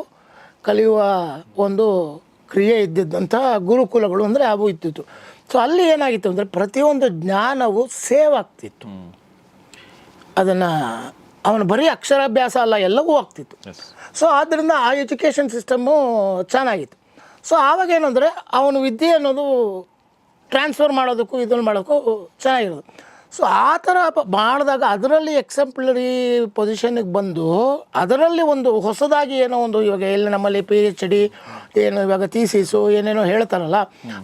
ಕಲಿಯುವ ಒಂದು ಕ್ರಿಯೆ ಇದ್ದಿದ್ದಂಥ ಗುರುಕುಲಗಳು ಅಂದರೆ ಅವು ಇದ್ದಿತ್ತು. ಸೊ ಅಲ್ಲಿ ಏನಾಗಿತ್ತು ಅಂದರೆ ಪ್ರತಿಯೊಂದು ಜ್ಞಾನವು ಸೇವ್ ಆಗ್ತಿತ್ತು. ಅದನ್ನು ಅವನು ಬರೀ ಅಕ್ಷರಾಭ್ಯಾಸ ಅಲ್ಲ ಎಲ್ಲವೂ ಆಗ್ತಿತ್ತು. ಸೊ ಆದ್ದರಿಂದ ಆ ಎಜುಕೇಷನ್ ಸಿಸ್ಟಮ್ಮು ಚೆನ್ನಾಗಿತ್ತು. ಸೊ ಆವಾಗ ಏನಂದರೆ ಅವನು ವಿದ್ಯೆ ಅನ್ನೋದು ಟ್ರಾನ್ಸ್ಫರ್ ಮಾಡೋದಕ್ಕೂ ಇದನ್ನು ಮಾಡೋಕ್ಕೂ ಚೆನ್ನಾಗಿರೋದು. ಸೊ ಆ ಥರ ಮಾಡಿದಾಗ ಅದರಲ್ಲಿ ಎಕ್ಸೆಂಪ್ಲರಿ ಪೊಸಿಷನ್ಗೆ ಬಂದು ಅದರಲ್ಲಿ ಒಂದು ಹೊಸದಾಗಿ ಏನೋ ಒಂದು ಇವಾಗ ಎಲ್ಲಿ ನಮ್ಮಲ್ಲಿ ಪಿ ಎಚ್ ಡಿ ಏನು ಇವಾಗ ಥೀಸಿಸು ಏನೇನೋ ಹೇಳ್ತಾರಲ್ಲ,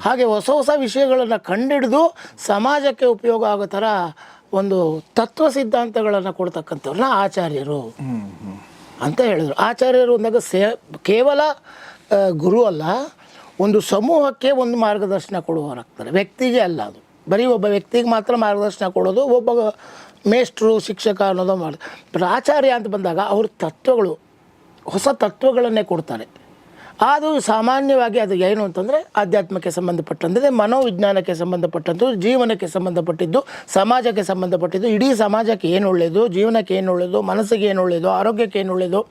ಹಾಗೆ ಹೊಸ ಹೊಸ ವಿಷಯಗಳನ್ನು ಕಂಡಿಡಿದು ಸಮಾಜಕ್ಕೆ ಉಪಯೋಗ ಆಗೋ ಥರ ಒಂದು ತತ್ವ ಸಿದ್ಧಾಂತಗಳನ್ನು ಕೊಡ್ತಕ್ಕಂಥವ್ರನ್ನ ಆಚಾರ್ಯರು. ಅಂತ ಹೇಳಿದರು. ಆಚಾರ್ಯರು ಅಂದಾಗ ಸೇ, ಕೇವಲ ಗುರು ಅಲ್ಲ, ಒಂದು ಸಮೂಹಕ್ಕೆ ಒಂದು ಮಾರ್ಗದರ್ಶನ ಕೊಡುವವರಾಗ್ತಾರೆ. ವ್ಯಕ್ತಿಗೆ ಅಲ್ಲ ಅದು. ಬರೀ ಒಬ್ಬ ವ್ಯಕ್ತಿಗೆ ಮಾತ್ರ ಮಾರ್ಗದರ್ಶನ ಕೊಡೋದು, ಒಬ್ಬ ಮೇಷ್ಟ್ರು, ಶಿಕ್ಷಕ ಅನ್ನೋದು ಮಾಡಿ ಆಚಾರ್ಯ ಅಂತ ಬಂದಾಗ ಅವರು ತತ್ವಗಳು, ಹೊಸ ತತ್ವಗಳನ್ನೇ ಕೊಡ್ತಾರೆ. ಅದು ಸಾಮಾನ್ಯವಾಗಿ ಅದು ಏನು ಅಂತಂದರೆ ಆಧ್ಯಾತ್ಮಕ್ಕೆ ಸಂಬಂಧಪಟ್ಟಂತೆ ಮನೋವಿಜ್ಞಾನಕ್ಕೆ ಸಂಬಂಧಪಟ್ಟಂಥದ್ದು ಜೀವನಕ್ಕೆ ಸಂಬಂಧಪಟ್ಟಿದ್ದು, ಸಮಾಜಕ್ಕೆ ಸಂಬಂಧಪಟ್ಟಿದ್ದು, ಇಡೀ ಸಮಾಜಕ್ಕೆ ಏನು ಒಳ್ಳೆಯದು, ಜೀವನಕ್ಕೆ ಏನು ಒಳ್ಳೆಯದು, ಮನಸ್ಸಿಗೆ ಏನು ಒಳ್ಳೆಯದು, ಆರೋಗ್ಯಕ್ಕೆ ಏನು ಒಳ್ಳೆಯದು,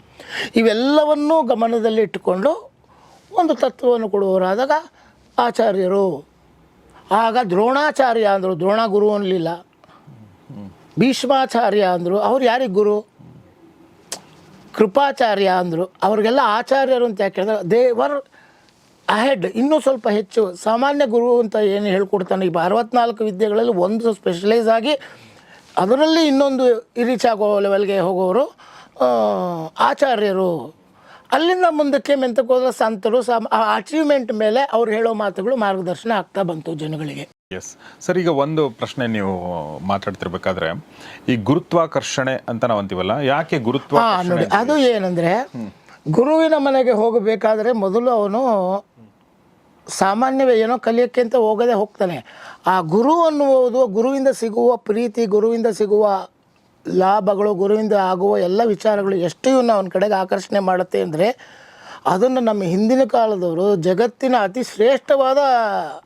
ಇವೆಲ್ಲವನ್ನೂ ಗಮನದಲ್ಲಿ ಇಟ್ಟುಕೊಂಡು ಒಂದು ತತ್ವವನ್ನು ಕೊಡುವವರಾದಾಗ ಆಚಾರ್ಯರು. ಆಗ ದ್ರೋಣಾಚಾರ್ಯ ಅಂದರು ದ್ರೋಣ ಗುರು ಅನ್ನಲಿಲ್ಲ. ಭೀಷ್ಮಾಚಾರ್ಯ ಅಂದರು, ಅವ್ರು ಯಾರಿಗೆ ಗುರು? ಕೃಪಾಚಾರ್ಯ ಅಂದರು. ಅವ್ರಿಗೆಲ್ಲ ಆಚಾರ್ಯರು ಅಂತ ಯಾಕೆ ಹೇಳಿದ್ರೆ ದೇವರ್ ಅಹೆಡ್ ಇನ್ನೂ ಸ್ವಲ್ಪ ಹೆಚ್ಚು. ಸಾಮಾನ್ಯ ಗುರು ಅಂತ ಏನು ಹೇಳ್ಕೊಡ್ತಾನೆ ಈಗ ಅರವತ್ನಾಲ್ಕು ವಿದ್ಯೆಗಳಲ್ಲಿ ಒಂದು ಸ್ಪೆಷಲೈಸ್ ಆಗಿ ಅದರಲ್ಲಿ ಇನ್ನೊಂದು ರೀಚ್ ಆಗೋ ಲೆವೆಲ್ಗೆ ಹೋಗೋರು ಆಚಾರ್ಯರು. ಅಲ್ಲಿಂದ ಮುಂದಕ್ಕೆ ಮೆಂತಕ್ಕೆ ಹೋದ ಸಂತರು, ಸಮ ಅಚೀವ್ಮೆಂಟ್ ಮೇಲೆ ಅವ್ರು ಹೇಳೋ ಮಾತುಗಳು ಮಾರ್ಗದರ್ಶನ ಆಗ್ತಾ ಬಂತು ಜನಗಳಿಗೆ. ಎಸ್ ಸರ್ ಈಗ ಒಂದು ಪ್ರಶ್ನೆ ನೀವು ಮಾತಾಡ್ತಿರ್ಬೇಕಾದ್ರೆ ಈ ಗುರುತ್ವಾಕರ್ಷಣೆ ಅಂತ ನಾವು ಅಂತೀವಲ್ಲ ಯಾಕೆ ಗುರುತ್ವ ನೋಡಿ ಅದು ಏನಂದ್ರೆ ಗುರುವಿನ ಮನೆಗೆ ಹೋಗಬೇಕಾದ್ರೆ ಮೊದಲು ಅವನು ಸಾಮಾನ್ಯವೇ ಏನೋ ಕಲಿಯೋಕ್ಕೆ ಅಂತ ಹೋಗದೆ ಹೋಗ್ತಾನೆ. ಆ ಗುರು ಅನ್ನುವುದು ಗುರುವಿಂದ ಸಿಗುವ ಪ್ರೀತಿ ಗುರುವಿಂದ ಸಿಗುವ ಲಾಭಗಳು ಗುರುವಿಂದ ಆಗುವ ಎಲ್ಲ ವಿಚಾರಗಳು ಎಷ್ಟು ಇವನ್ನ ಅವನ ಕಡೆಗೆ ಆಕರ್ಷಣೆ ಮಾಡುತ್ತೆ ಅಂದರೆ ಅದನ್ನು ನಮ್ಮ ಹಿಂದಿನ ಕಾಲದವರು ಜಗತ್ತಿನ ಅತಿ ಶ್ರೇಷ್ಠವಾದ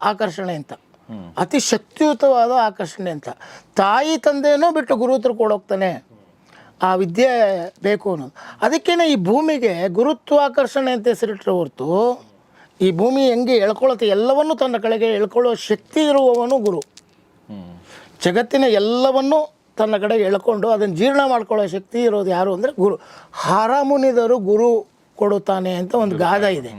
ಆಕರ್ಷಣೆ ಅಂತ. ಅತಿ ಶಕ್ತಿಯುತವಾದ ಆಕರ್ಷಣೆ ಅಂತ. ತಾಯಿ ತಂದೆಯೂ ಬಿಟ್ಟು ಗುರು ಹತ್ರ ಕೊಡೋಗ್ತಾನೆ ಆ ವಿದ್ಯೆ ಬೇಕು ಅನ್ನೋದು. ಅದಕ್ಕೇನೆ ಈ ಭೂಮಿಗೆ ಗುರುತ್ವಾಕರ್ಷಣೆ ಅಂತ ಹೆಸರಿಟ್ಟರೆ ಹೊರತು ಈ ಭೂಮಿ ಹೆಂಗೆ ಎಳ್ಕೊಳ್ಳುತ್ತೆ ಎಲ್ಲವನ್ನೂ ತನ್ನ ಕಡೆಗೆ ಎಳ್ಕೊಳ್ಳೋ ಶಕ್ತಿ ಇರುವವನು ಗುರು. ಜಗತ್ತಿನ ಎಲ್ಲವನ್ನೂ ತನ್ನ ಕಡೆಗೆ ಎಳ್ಕೊಂಡು ಅದನ್ನು ಜೀರ್ಣ ಮಾಡ್ಕೊಳ್ಳೋ ಶಕ್ತಿ ಇರೋದು ಯಾರು ಅಂದರೆ ಗುರು. ಹರಮುನಿದರು ಗುರು ಕೊಡುತ್ತಾನೆ ಅಂತ ಒಂದು ಗಾದ ಇದೆ.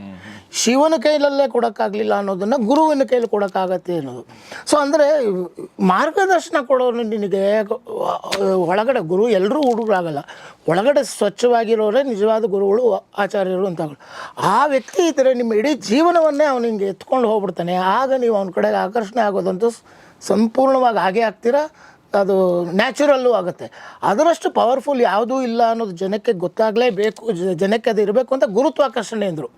ಶಿವನ ಕೈಲಲ್ಲೇ ಕೊಡೋಕ್ಕಾಗಲಿಲ್ಲ ಅನ್ನೋದನ್ನು ಗುರುವಿನ ಕೈಲಿ ಕೊಡೋಕ್ಕಾಗತ್ತೆ ಅನ್ನೋದು. ಸೊ ಅಂದರೆ ಮಾರ್ಗದರ್ಶನ ಕೊಡೋರು ನಿನಗೆ ಒಳಗಡೆ ಗುರು ಎಲ್ಲರೂ ಹುಡುಗರಾಗಲ್ಲ. ಒಳಗಡೆ ಸ್ವಚ್ಛವಾಗಿರೋರೇ ನಿಜವಾದ ಗುರುಗಳು, ಆಚಾರ್ಯರು ಅಂತ ಆ ವ್ಯಕ್ತಿ ಇದ್ದರೆ ನಿಮ್ಮ ಇಡೀ ಜೀವನವನ್ನೇ ಅವನು ಹಿಂಗೆ ಎತ್ಕೊಂಡು ಹೋಗ್ಬಿಡ್ತಾನೆ. ಆಗ ನೀವು ಅವನ ಕಡೆಗೆ ಆಕರ್ಷಣೆ ಆಗೋದಂತೂ ಸಂಪೂರ್ಣವಾಗಿ ಹಾಗೆ ಆಗ್ತೀರಾ? ಅದು ನ್ಯಾಚುರಲ್ಲೂ ಆಗುತ್ತೆ. ಅದರಷ್ಟು ಪವರ್ಫುಲ್ ಯಾವುದೂ ಇಲ್ಲ ಅನ್ನೋದು ಜನಕ್ಕೆ ಗೊತ್ತಾಗಲೇಬೇಕು. ಜನಕ್ಕೆ ಅದು ಇರಬೇಕು ಅಂತ ಗುರುತ್ವಾಕರ್ಷಣೆ ಎಂದರು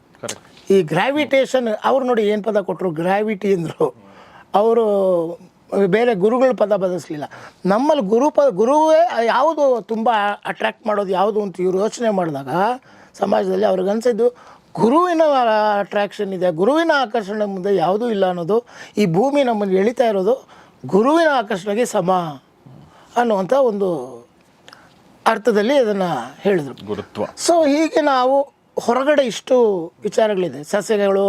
ಈ ಗ್ರಾವಿಟೇಷನ್ ಅವ್ರು ನೋಡಿ ಏನು ಪದ ಕೊಟ್ಟರು ಗ್ರಾವಿಟಿ ಅಂದರು. ಅವರು ಬೇರೆ ಗುರುಗಳ ಪದ ಬದಲಿಸಲಿಲ್ಲ ನಮ್ಮಲ್ಲಿ ಗುರು ಪ ಗುರುವೇ ಯಾವುದು ತುಂಬ ಅಟ್ರ್ಯಾಕ್ಟ್ ಮಾಡೋದು ಯಾವುದು ಅಂತ ಇವರು ಯೋಚನೆ ಮಾಡಿದಾಗ ಸಮಾಜದಲ್ಲಿ ಅವ್ರಿಗೆ ಅನಿಸಿದ್ದು ಗುರುವಿನ ಅಟ್ರಾಕ್ಷನ್ ಇದೆ ಗುರುವಿನ ಆಕರ್ಷಣೆ ಮುಂದೆ ಯಾವುದೂ ಇಲ್ಲ ಅನ್ನೋದು ಈ ಭೂಮಿ ನಮ್ಮನ್ನು ಎಳಿತಾ ಇರೋದು ಗುರುವಿನ ಆಕರ್ಷಣೆಗೆ ಸಮ ಅನ್ನುವಂಥ ಒಂದು ಅರ್ಥದಲ್ಲಿ ಅದನ್ನು ಹೇಳಿದರು. ಗುರುತ್ವ. ಸೊ ಹೀಗೆ ನಾವು ಹೊರಗಡೆ ಇಷ್ಟು ವಿಚಾರಗಳಿದೆ. ಸಸ್ಯಗಳು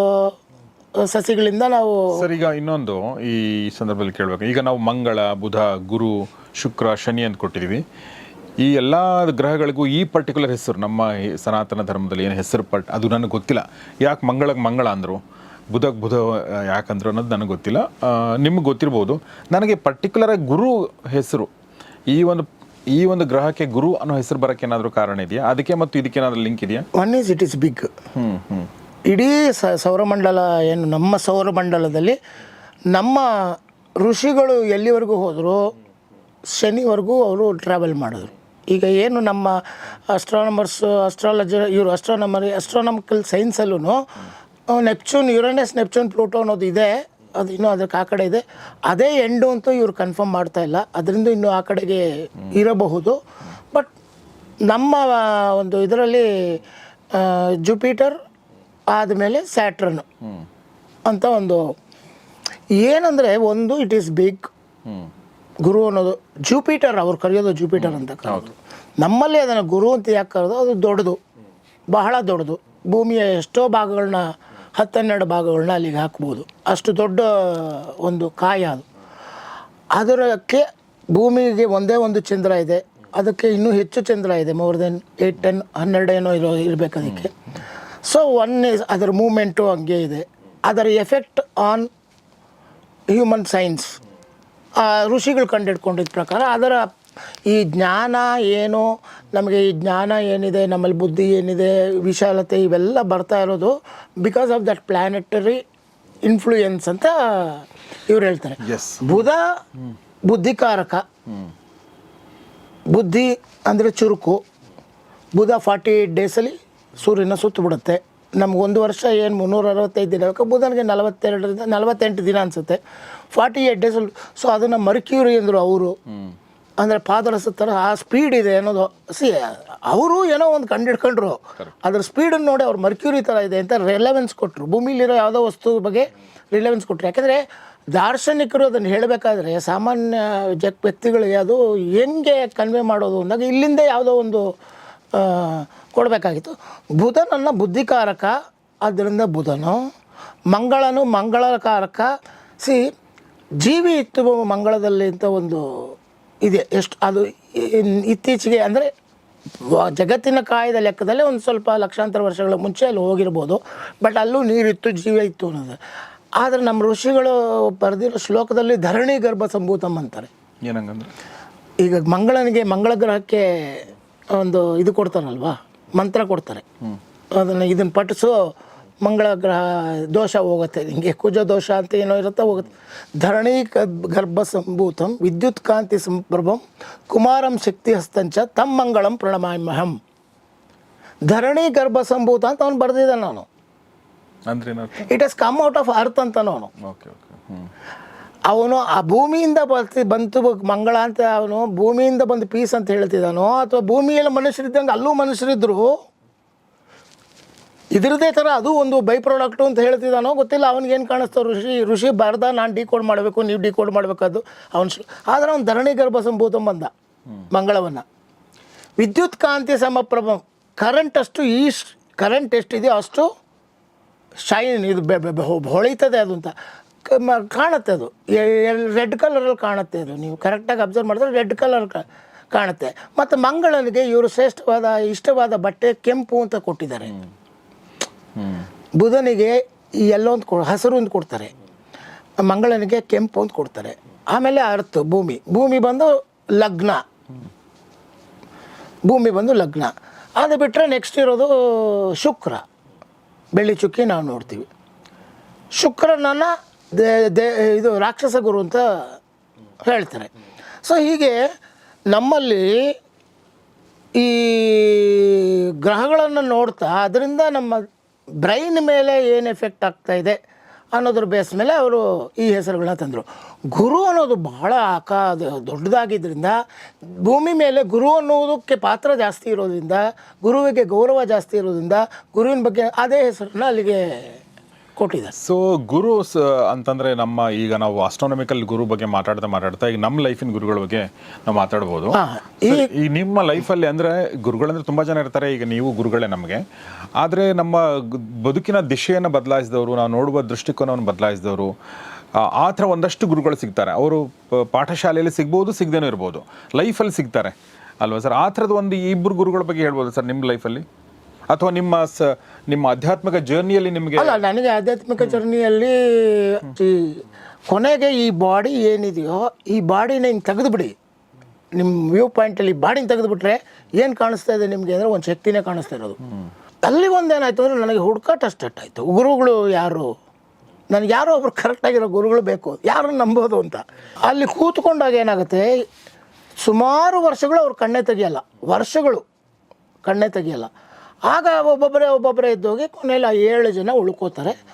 ಸಸಿಗಳಿಂದ ನಾವು ಸರ್, ಈಗ ಇನ್ನೊಂದು ಈ ಸಂದರ್ಭದಲ್ಲಿ ಕೇಳಬೇಕು. ಈಗ ನಾವು ಮಂಗಳ, ಬುಧ, ಗುರು, ಶುಕ್ರ, ಶನಿ ಅಂತ ಕೊಟ್ಟಿದ್ದೀವಿ ಈ ಎಲ್ಲ ಗ್ರಹಗಳಿಗೂ ಈ ಪರ್ಟಿಕ್ಯುಲರ್ ಹೆಸರು, ನಮ್ಮ ಸನಾತನ ಧರ್ಮದಲ್ಲಿ ಏನು ಹೆಸರು ಪಟ್, ಅದು ನನಗೆ ಗೊತ್ತಿಲ್ಲ. ಯಾಕೆ ಮಂಗಳಕ್ಕೆ ಮಂಗಳ ಅಂದರು? ಬುಧಕ್ಕೆ ಬುಧ ಯಾಕಂದ್ರು ಅನ್ನೋದು ನನಗೆ ಗೊತ್ತಿಲ್ಲ. ನಿಮ್ಗೆ ಗೊತ್ತಿರ್ಬೋದು. ನನಗೆ ಪರ್ಟಿಕ್ಯುಲರಾಗಿ ಗುರು ಹೆಸರು, ಈ ಒಂದು ಈ ಒಂದು ಗ್ರಹಕ್ಕೆ ಗುರು ಅನ್ನೋ ಹೆಸರು ಬರಕ್ಕೆ ಏನಾದರೂ ಕಾರಣ ಇದೆಯಾ? ಅದಕ್ಕೆ ಮತ್ತು ಇದಕ್ಕೆ ಏನಾದರೂ ಲಿಂಕ್ ಇದೆಯಾ? One is it is big ಹ್ಞೂ ಹ್ಞೂ ಇಡೀ ಸ ಸೌರಮಂಡಲ ಏನು ನಮ್ಮ ಸೌರಮಂಡಲದಲ್ಲಿ ನಮ್ಮ ಋಷಿಗಳು ಎಲ್ಲಿವರೆಗೂ ಹೋದರು? ಶನಿವರೆಗೂ ಅವರು ಟ್ರಾವೆಲ್ ಮಾಡಿದ್ರು. ಈಗ ಏನು ನಮ್ಮ ಅಸ್ಟ್ರಾನಮರ್ಸ್ ಅಸ್ಟ್ರಾಲಜರ್ ಇವರು ಅಸ್ಟ್ರಾನಮರಿ ಅಸ್ಟ್ರಾನಮಿಕಲ್ ಸೈನ್ಸಲ್ಲೂ ನೆಪ್ಚೂನ್ ಯುರೇನಸ್ ನೆಪ್ಚೂನ್ ಪ್ಲೂಟೋ ಅನ್ನೋದು ಇದೆ. ಅದು ಇನ್ನೂ ಅದಕ್ಕೆ ಆ ಕಡೆ ಇದೆ. ಅದೇ ಎಂಡು ಅಂತ ಇವರು ಕನ್ಫರ್ಮ್ ಮಾಡ್ತಾ ಇಲ್ಲ. ಅದರಿಂದ ಇನ್ನೂ ಆ ಕಡೆಗೆ ಇರಬಹುದು. ಬಟ್ ನಮ್ಮ ಒಂದು ಇದರಲ್ಲಿ ಜುಪಿಟರ್ ಆದಮೇಲೆ ಸ್ಯಾಟ್ರನ್ ಅಂತ ಒಂದು ಏನಂದರೆ ಒಂದು ಇಟ್ ಈಸ್ ಬಿಗ್ ಗುರು ಅನ್ನೋದು. ಜೂಪಿಟರ್ ಅವ್ರು ಕರೆಯೋದು ಜೂಪಿಟರ್ ಅಂತ ಕರೆಯೋದು. ನಮ್ಮಲ್ಲಿ ಅದನ್ನು ಗುರು ಅಂತ ಯಾಕೆ ಕರೆದು ಅದು ದೊಡ್ಡದು. ಬಹಳ ದೊಡ್ಡದು. ಭೂಮಿಯ ಎಷ್ಟೋ ಭಾಗಗಳನ್ನ ಹತ್ತೆರಡು ಭಾಗಗಳನ್ನ ಅಲ್ಲಿಗೆ ಹಾಕ್ಬೋದು. ಅಷ್ಟು ದೊಡ್ಡ ಒಂದು ಕಾಯ ಅದು. ಅದಕ್ಕೆ ಭೂಮಿಗೆ ಒಂದೇ ಒಂದು ಚಂದ್ರ ಇದೆ. ಅದಕ್ಕೆ ಇನ್ನೂ ಹೆಚ್ಚು ಚಂದ್ರ ಇದೆ. ಮೋರ್ ದೆನ್ ಏಯ್ಟ್ ಟೆನ್ ಹನ್ನೆರಡು ಏನೋ ಇರೋ, ಇರಬೇಕು ಅದಕ್ಕೆ. ಸೊ ಒನ್ ಇಸ್ ಅದರ ಮೂಮೆಂಟು ಹಂಗೆ ಇದೆ. ಅದರ ಎಫೆಕ್ಟ್ ಆನ್ ಹ್ಯೂಮನ್ ಸೈನ್ಸ್ ಋಷಿಗಳು ಕಂಡಿಡ್ಕೊಂಡಿದ್ದ ಪ್ರಕಾರ ಅದರ ಈ ಜ್ಞಾನ ಏನು ನಮಗೆ ಈ ಜ್ಞಾನ ಏನಿದೆ ನಮ್ಮಲ್ಲಿ ಬುದ್ಧಿ ಏನಿದೆ ವಿಶಾಲತೆ ಇವೆಲ್ಲ ಬರ್ತಾ ಇರೋದು because of that planetary influence ಅಂತ ಇವ್ರು ಹೇಳ್ತಾರೆ. ಬುಧ ಬುದ್ಧಿಕಾರಕ. ಬುದ್ಧಿ ಅಂದರೆ ಚುರುಕು. ಬುಧ ಫಾರ್ಟಿ ಏಯ್ಟ್ ಡೇಸಲ್ಲಿ ಸೂರ್ಯನ ಸುತ್ತು ಬಿಡುತ್ತೆ. ನಮ್ಗೆ ಒಂದು ವರ್ಷ ಏನು ಮುನ್ನೂರ ಅರವತ್ತೈದು ದಿನ ಬೇಕು ಬುಧನಿಗೆ ನಲವತ್ತೆರಡರಿಂದ ನಲವತ್ತೆಂಟು ದಿನ ಅನಿಸುತ್ತೆ. ಫಾರ್ಟಿ ಏಯ್ಟ್ ಡೇಸಲ್ಲಿ ಸೊ ಅದನ್ನು ಮರ್ಕ್ಯೂರಿ ಅಂದರು ಅವರು. ಅಂದರೆ ಪಾದರಸ ಥರ ಆ ಸ್ಪೀಡ್ ಇದೆ ಅನ್ನೋದು ಸಿ ಅವರು ಏನೋ ಒಂದು ಕಂಡಿಡ್ಕೊಂಡ್ರು. ಅದ್ರ ಸ್ಪೀಡನ್ನು ನೋಡಿ ಅವ್ರು ಮರ್ಕ್ಯೂರಿ ಥರ ಇದೆ ಅಂತ ರಿಲೆವೆನ್ಸ್ ಕೊಟ್ಟರು ಭೂಮಿಲಿರೋ ಯಾವುದೋ ವಸ್ತು ಬಗ್ಗೆ ರಿಲೆವೆನ್ಸ್ ಕೊಟ್ಟರು ಯಾಕೆಂದರೆ ದಾರ್ಶನಿಕರು ಅದನ್ನು ಹೇಳಬೇಕಾದ್ರೆ ಸಾಮಾನ್ಯ ಜಗ್ ವ್ಯಕ್ತಿಗಳಿಗೆ ಅದು ಹೆಂಗೆ ಕನ್ವೆ ಮಾಡೋದು ಅಂದಾಗ ಇಲ್ಲಿಂದ ಯಾವುದೋ ಒಂದು ಕೊಡಬೇಕಾಗಿತ್ತು. ಬುಧನನ್ನು ಬುದ್ಧಿಕಾರಕ ಆದ್ದರಿಂದ ಬುಧನು ಮಂಗಳನು ಮಂಗಳಕಾರಕ. ಸಿ ಜೀವಿ ಇತ್ತು ಮಂಗಳದಲ್ಲಿ ಅಂತ ಒಂದು ಇದೆ ಎಷ್ಟು ಅದು ಇತ್ತೀಚೆಗೆ ಅಂದರೆ ಜಗತ್ತಿನ ಕಾಯದ ಲೆಕ್ಕದಲ್ಲಿ ಒಂದು ಸ್ವಲ್ಪ ಲಕ್ಷಾಂತರ ವರ್ಷಗಳ ಮುಂಚೆ ಅಲ್ಲಿ ಹೋಗಿರ್ಬೋದು ಬಟ್ ಅಲ್ಲೂ ನೀರಿತ್ತು ಜೀವ ಇತ್ತು ಅನ್ನೋದು. ಆದರೆ ನಮ್ಮ ಋಷಿಗಳು ಬರೆದಿರೋ ಶ್ಲೋಕದಲ್ಲಿ ಧರಣಿ ಗರ್ಭ ಸಂಭೂತಂ ಅಂತಾರೆ. ಏನಂಗಂದ್ರೆ? ಈಗ ಮಂಗಳನಿಗೆ ಮಂಗಳ ಗ್ರಹಕ್ಕೆ ಒಂದು ಇದು ಕೊಡ್ತಾರಲ್ವಾ ಮಂತ್ರ ಕೊಡ್ತಾರೆ. ಅದನ್ನು ಇದನ್ನು ಪಠಿಸು ಮಂಗಳ ಗ್ರಹ ದೋಷ ಹೋಗುತ್ತೆ. ಹಿಂಗೆ ಕುಜ ದೋಷ ಅಂತ ಏನೋ ಇರುತ್ತೆ ಹೋಗುತ್ತೆ. ಧರಣಿ ಗರ್ಭ ಸಂಭೂತಂ ವಿದ್ಯುತ್ ಕಾಂತಿ ಸಂಪ್ರಭಂ ಕುಮಾರಂ ಶಕ್ತಿ ಹಸ್ತಂಚ ತಮ್ಮ ಮಂಗಳಂ ಪ್ರಣಮಾಮಹಂ ಧರಣಿ ಗರ್ಭ ಸಂಭೂತ ಅಂತ ಅವ್ನು ಬರೆದಿದ್ದ ನಾನು ಅಂದ್ರೆ it is come out of earth ಅಂತ ಅವನು. ಓಕೆ ಓಕೆ ಅವನು ಆ ಭೂಮಿಯಿಂದ ಬರ್ತಿ ಬಂತು ಮಂಗಳ ಅಂತ ಅವನು ಭೂಮಿಯಿಂದ ಬಂದು ಪೀಸ್ ಅಂತ ಹೇಳ್ತಿದ್ದಾನೋ ಅಥವಾ ಭೂಮಿಯಲ್ಲಿ ಮನುಷ್ಯರಿದ್ದಂಗೆ ಅಲ್ಲೂ ಮನುಷ್ಯರಿದ್ರು ಇದ್ರದೇ ಥರ ಅದು ಒಂದು ಬೈ ಪ್ರಾಡಕ್ಟು ಅಂತ ಹೇಳ್ತಿದ್ದಾನೋ ಗೊತ್ತಿಲ್ಲ. ಅವನಿಗೇನು ಕಾಣಿಸ್ತೋ ಋಷಿ ಋಷಿ ಬರ್ದ ನಾನು ಡಿಕೋಡ್ ಮಾಡಬೇಕು, ನೀವು ಡಿಕೋಡ್ ಮಾಡಬೇಕಾದ್ದು. ಅವನು ಆದರೆ ಅವ್ನು ಧರಣಿ ಗರ್ಭ ಸಂಭೂತಂ ಬಂದ ಮಂಗಳವನ್ನು. ವಿದ್ಯುತ್ ಕಾಂತಿ ಸಮಪ್ರಭ. ಕರೆಂಟ್ ಅಷ್ಟು ಈ ಕರೆಂಟ್ ಎಷ್ಟಿದೆಯೋ ಅಷ್ಟು ಶೈನ್ ಇದು ಹೊಳೀತದೆ ಅದು ಅಂತ. ಕಾಣುತ್ತೆ ಅದು. ರೆಡ್ ಕಲರಲ್ಲಿ ಕಾಣುತ್ತೆ ಅದು. ನೀವು ಕರೆಕ್ಟಾಗಿ ಅಬ್ಸರ್ವ್ ಮಾಡಿದ್ರೆ ರೆಡ್ ಕಲರ್ ಕಾಣುತ್ತೆ. ಮತ್ತು ಮಂಗಳನಿಗೆ ಇವರು ಶ್ರೇಷ್ಠವಾದ, ಇಷ್ಟವಾದ ಬಟ್ಟೆ ಕೆಂಪು ಅಂತ ಕೊಟ್ಟಿದ್ದಾರೆ. ಬುಧನಿಗೆ ಎಲ್ಲೋ ಒಂದು ಕೊ ಹಸಿರು ಒಂದು ಕೊಡ್ತಾರೆ. ಮಂಗಳನಿಗೆ ಕೆಂಪು ಅಂತ ಕೊಡ್ತಾರೆ. ಆಮೇಲೆ ಅರ್ತ್ ಭೂಮಿ. ಭೂಮಿ ಬಂದು ಲಗ್ನ. ಭೂಮಿ ಬಂದು ಲಗ್ನ. ಅದು ಬಿಟ್ಟರೆ ನೆಕ್ಸ್ಟ್ ಇರೋದು ಶುಕ್ರ. ಬೆಳ್ಳಿ ಚುಕ್ಕಿ ನಾವು ನೋಡ್ತೀವಿ. ಶುಕ್ರನನ್ನ ದೇ ದೇ, ಇದು ರಾಕ್ಷಸ ಗುರು ಅಂತ ಹೇಳ್ತಾರೆ. ಸೊ ಹೀಗೆ ನಮ್ಮಲ್ಲಿ ಈ ಗ್ರಹಗಳನ್ನು ನೋಡ್ತಾ, ಅದರಿಂದ ನಮ್ಮ ಬ್ರೈನ್ ಮೇಲೆ ಏನು ಎಫೆಕ್ಟ್ ಆಗ್ತಾ ಇದೆ ಅನ್ನೋದ್ರ ಬೇಸ್ ಮೇಲೆ ಅವರು ಈ ಹೆಸರುಗಳನ್ನ ತಂದರು. ಗುರು ಅನ್ನೋದು ಬಹಳ ಆಕ ದೊಡ್ಡದಾಗಿದ್ದರಿಂದ ಭೂಮಿ ಮೇಲೆ ಗುರು ಅನ್ನೋದಕ್ಕೆ ಪಾತ್ರ ಜಾಸ್ತಿ ಇರೋದ್ರಿಂದ ಗುರುವಿಗೆ ಗೌರವ ಜಾಸ್ತಿ ಇರೋದ್ರಿಂದ ಗುರುವಿನ ಬಗ್ಗೆ ಅದೇ ಹೆಸರನ್ನ ಅಲ್ಲಿಗೆ ಕೊಟ್ಟಿದ್ದಾರೆ. ಸೊ ಗುರು ಸ ಅಂತಂದ್ರೆ ನಮ್ಮ ಈಗ ನಾವು ಆಸ್ಟ್ರಾನಮಿಕಲ್ ಗುರು ಬಗ್ಗೆ ಮಾತಾಡ್ತಾ ಮಾತಾಡ್ತಾ ಈಗ ನಮ್ಮ ಲೈಫಿನ ಗುರುಗಳ ಬಗ್ಗೆ ನಾವು ಮಾತಾಡ್ಬೋದು. ಈ ನಿಮ್ಮ ಲೈಫಲ್ಲಿ ಅಂದರೆ ಗುರುಗಳಂದ್ರೆ ತುಂಬ ಜನ ಇರ್ತಾರೆ ಈಗ ನೀವು ಗುರುಗಳೇ ನಮಗೆ. ಆದ್ರೆ ನಮ್ಮ ಬದುಕಿನ ದಿಶೆಯನ್ನು ಬದಲಾಯಿಸಿದವರು ನಾವು ನೋಡುವ ದೃಷ್ಟಿಕೋನವನ್ನು ಬದಲಾಯಿಸಿದವರು ಆ ಥರ ಒಂದಷ್ಟು ಗುರುಗಳು ಸಿಗ್ತಾರೆ. ಅವರು ಪಾಠಶಾಲೆಯಲ್ಲಿ ಸಿಗ್ಬೋದು ಸಿಗದೇನೂ ಇರ್ಬೋದು. ಲೈಫಲ್ಲಿ ಸಿಗ್ತಾರೆ. ಅಲ್ವಾ ಸರ್? ಆ ಥರದ ಒಂದು ಇಬ್ಬರು ಗುರುಗಳ ಬಗ್ಗೆ ಹೇಳ್ಬೋದು ಸರ್ ನಿಮ್ಮ ಲೈಫಲ್ಲಿ? ಅಥವಾ ನಿಮ್ಮ ಸ ನಿಮ್ಮ ಆಧ್ಯಾತ್ಮಿಕ ಜರ್ನಿಯಲ್ಲಿ ನಿಮಗೆ ಅಲ್ಲ ನನಗೆ ಆಧ್ಯಾತ್ಮಿಕ ಜರ್ನಿಯಲ್ಲಿ ಈ ಕೊನೆಗೆ ಈ ಬಾಡಿ ಏನಿದೆಯೋ ಈ ಬಾಡಿನ ಹಿಂಗೆ ತೆಗೆದುಬಿಡಿ. ನಿಮ್ಮ ವ್ಯೂ ಪಾಯಿಂಟಲ್ಲಿ ಬಾಡಿನ ತೆಗೆದುಬಿಟ್ರೆ ಏನು ಕಾಣಿಸ್ತಾ ಇದೆ ನಿಮಗೆ ಅಂದರೆ ಒಂದು ಶಕ್ತಿನೇ ಕಾಣಿಸ್ತಾ ಇರೋದು. ಅಲ್ಲಿ ಒಂದೇನಾಯ್ತು ಅಂದರೆ ನನಗೆ ಹುಡುಕಾಟ ಸ್ಟಾರ್ಟ್ ಆಯಿತು. ಗುರುಗಳು ಯಾರು? ನನಗೆ ಯಾರೋ ಒಬ್ರು ಕರೆಕ್ಟಾಗಿರೋ ಗುರುಗಳು ಬೇಕು. ಯಾರನ್ನು ನಂಬೋದು ಅಂತ. ಅಲ್ಲಿ ಕೂತ್ಕೊಂಡಾಗ ಏನಾಗುತ್ತೆ? ಸುಮಾರು ವರ್ಷಗಳು ಅವ್ರು ಕಣ್ಣೇ ತೆಗಿಯಲ್ಲ. ವರ್ಷಗಳು ಕಣ್ಣೇ ತೆಗಿಯಲ್ಲ. ಆಗ ಒಬ್ಬೊಬ್ಬರೇ ಒಬ್ಬೊಬ್ಬರೇ ಇದ್ದೋಗಿ ಕೊನೆಯಲ್ಲಿ ಆ ಏಳು ಜನ ಉಳ್ಕೋತಾರೆ.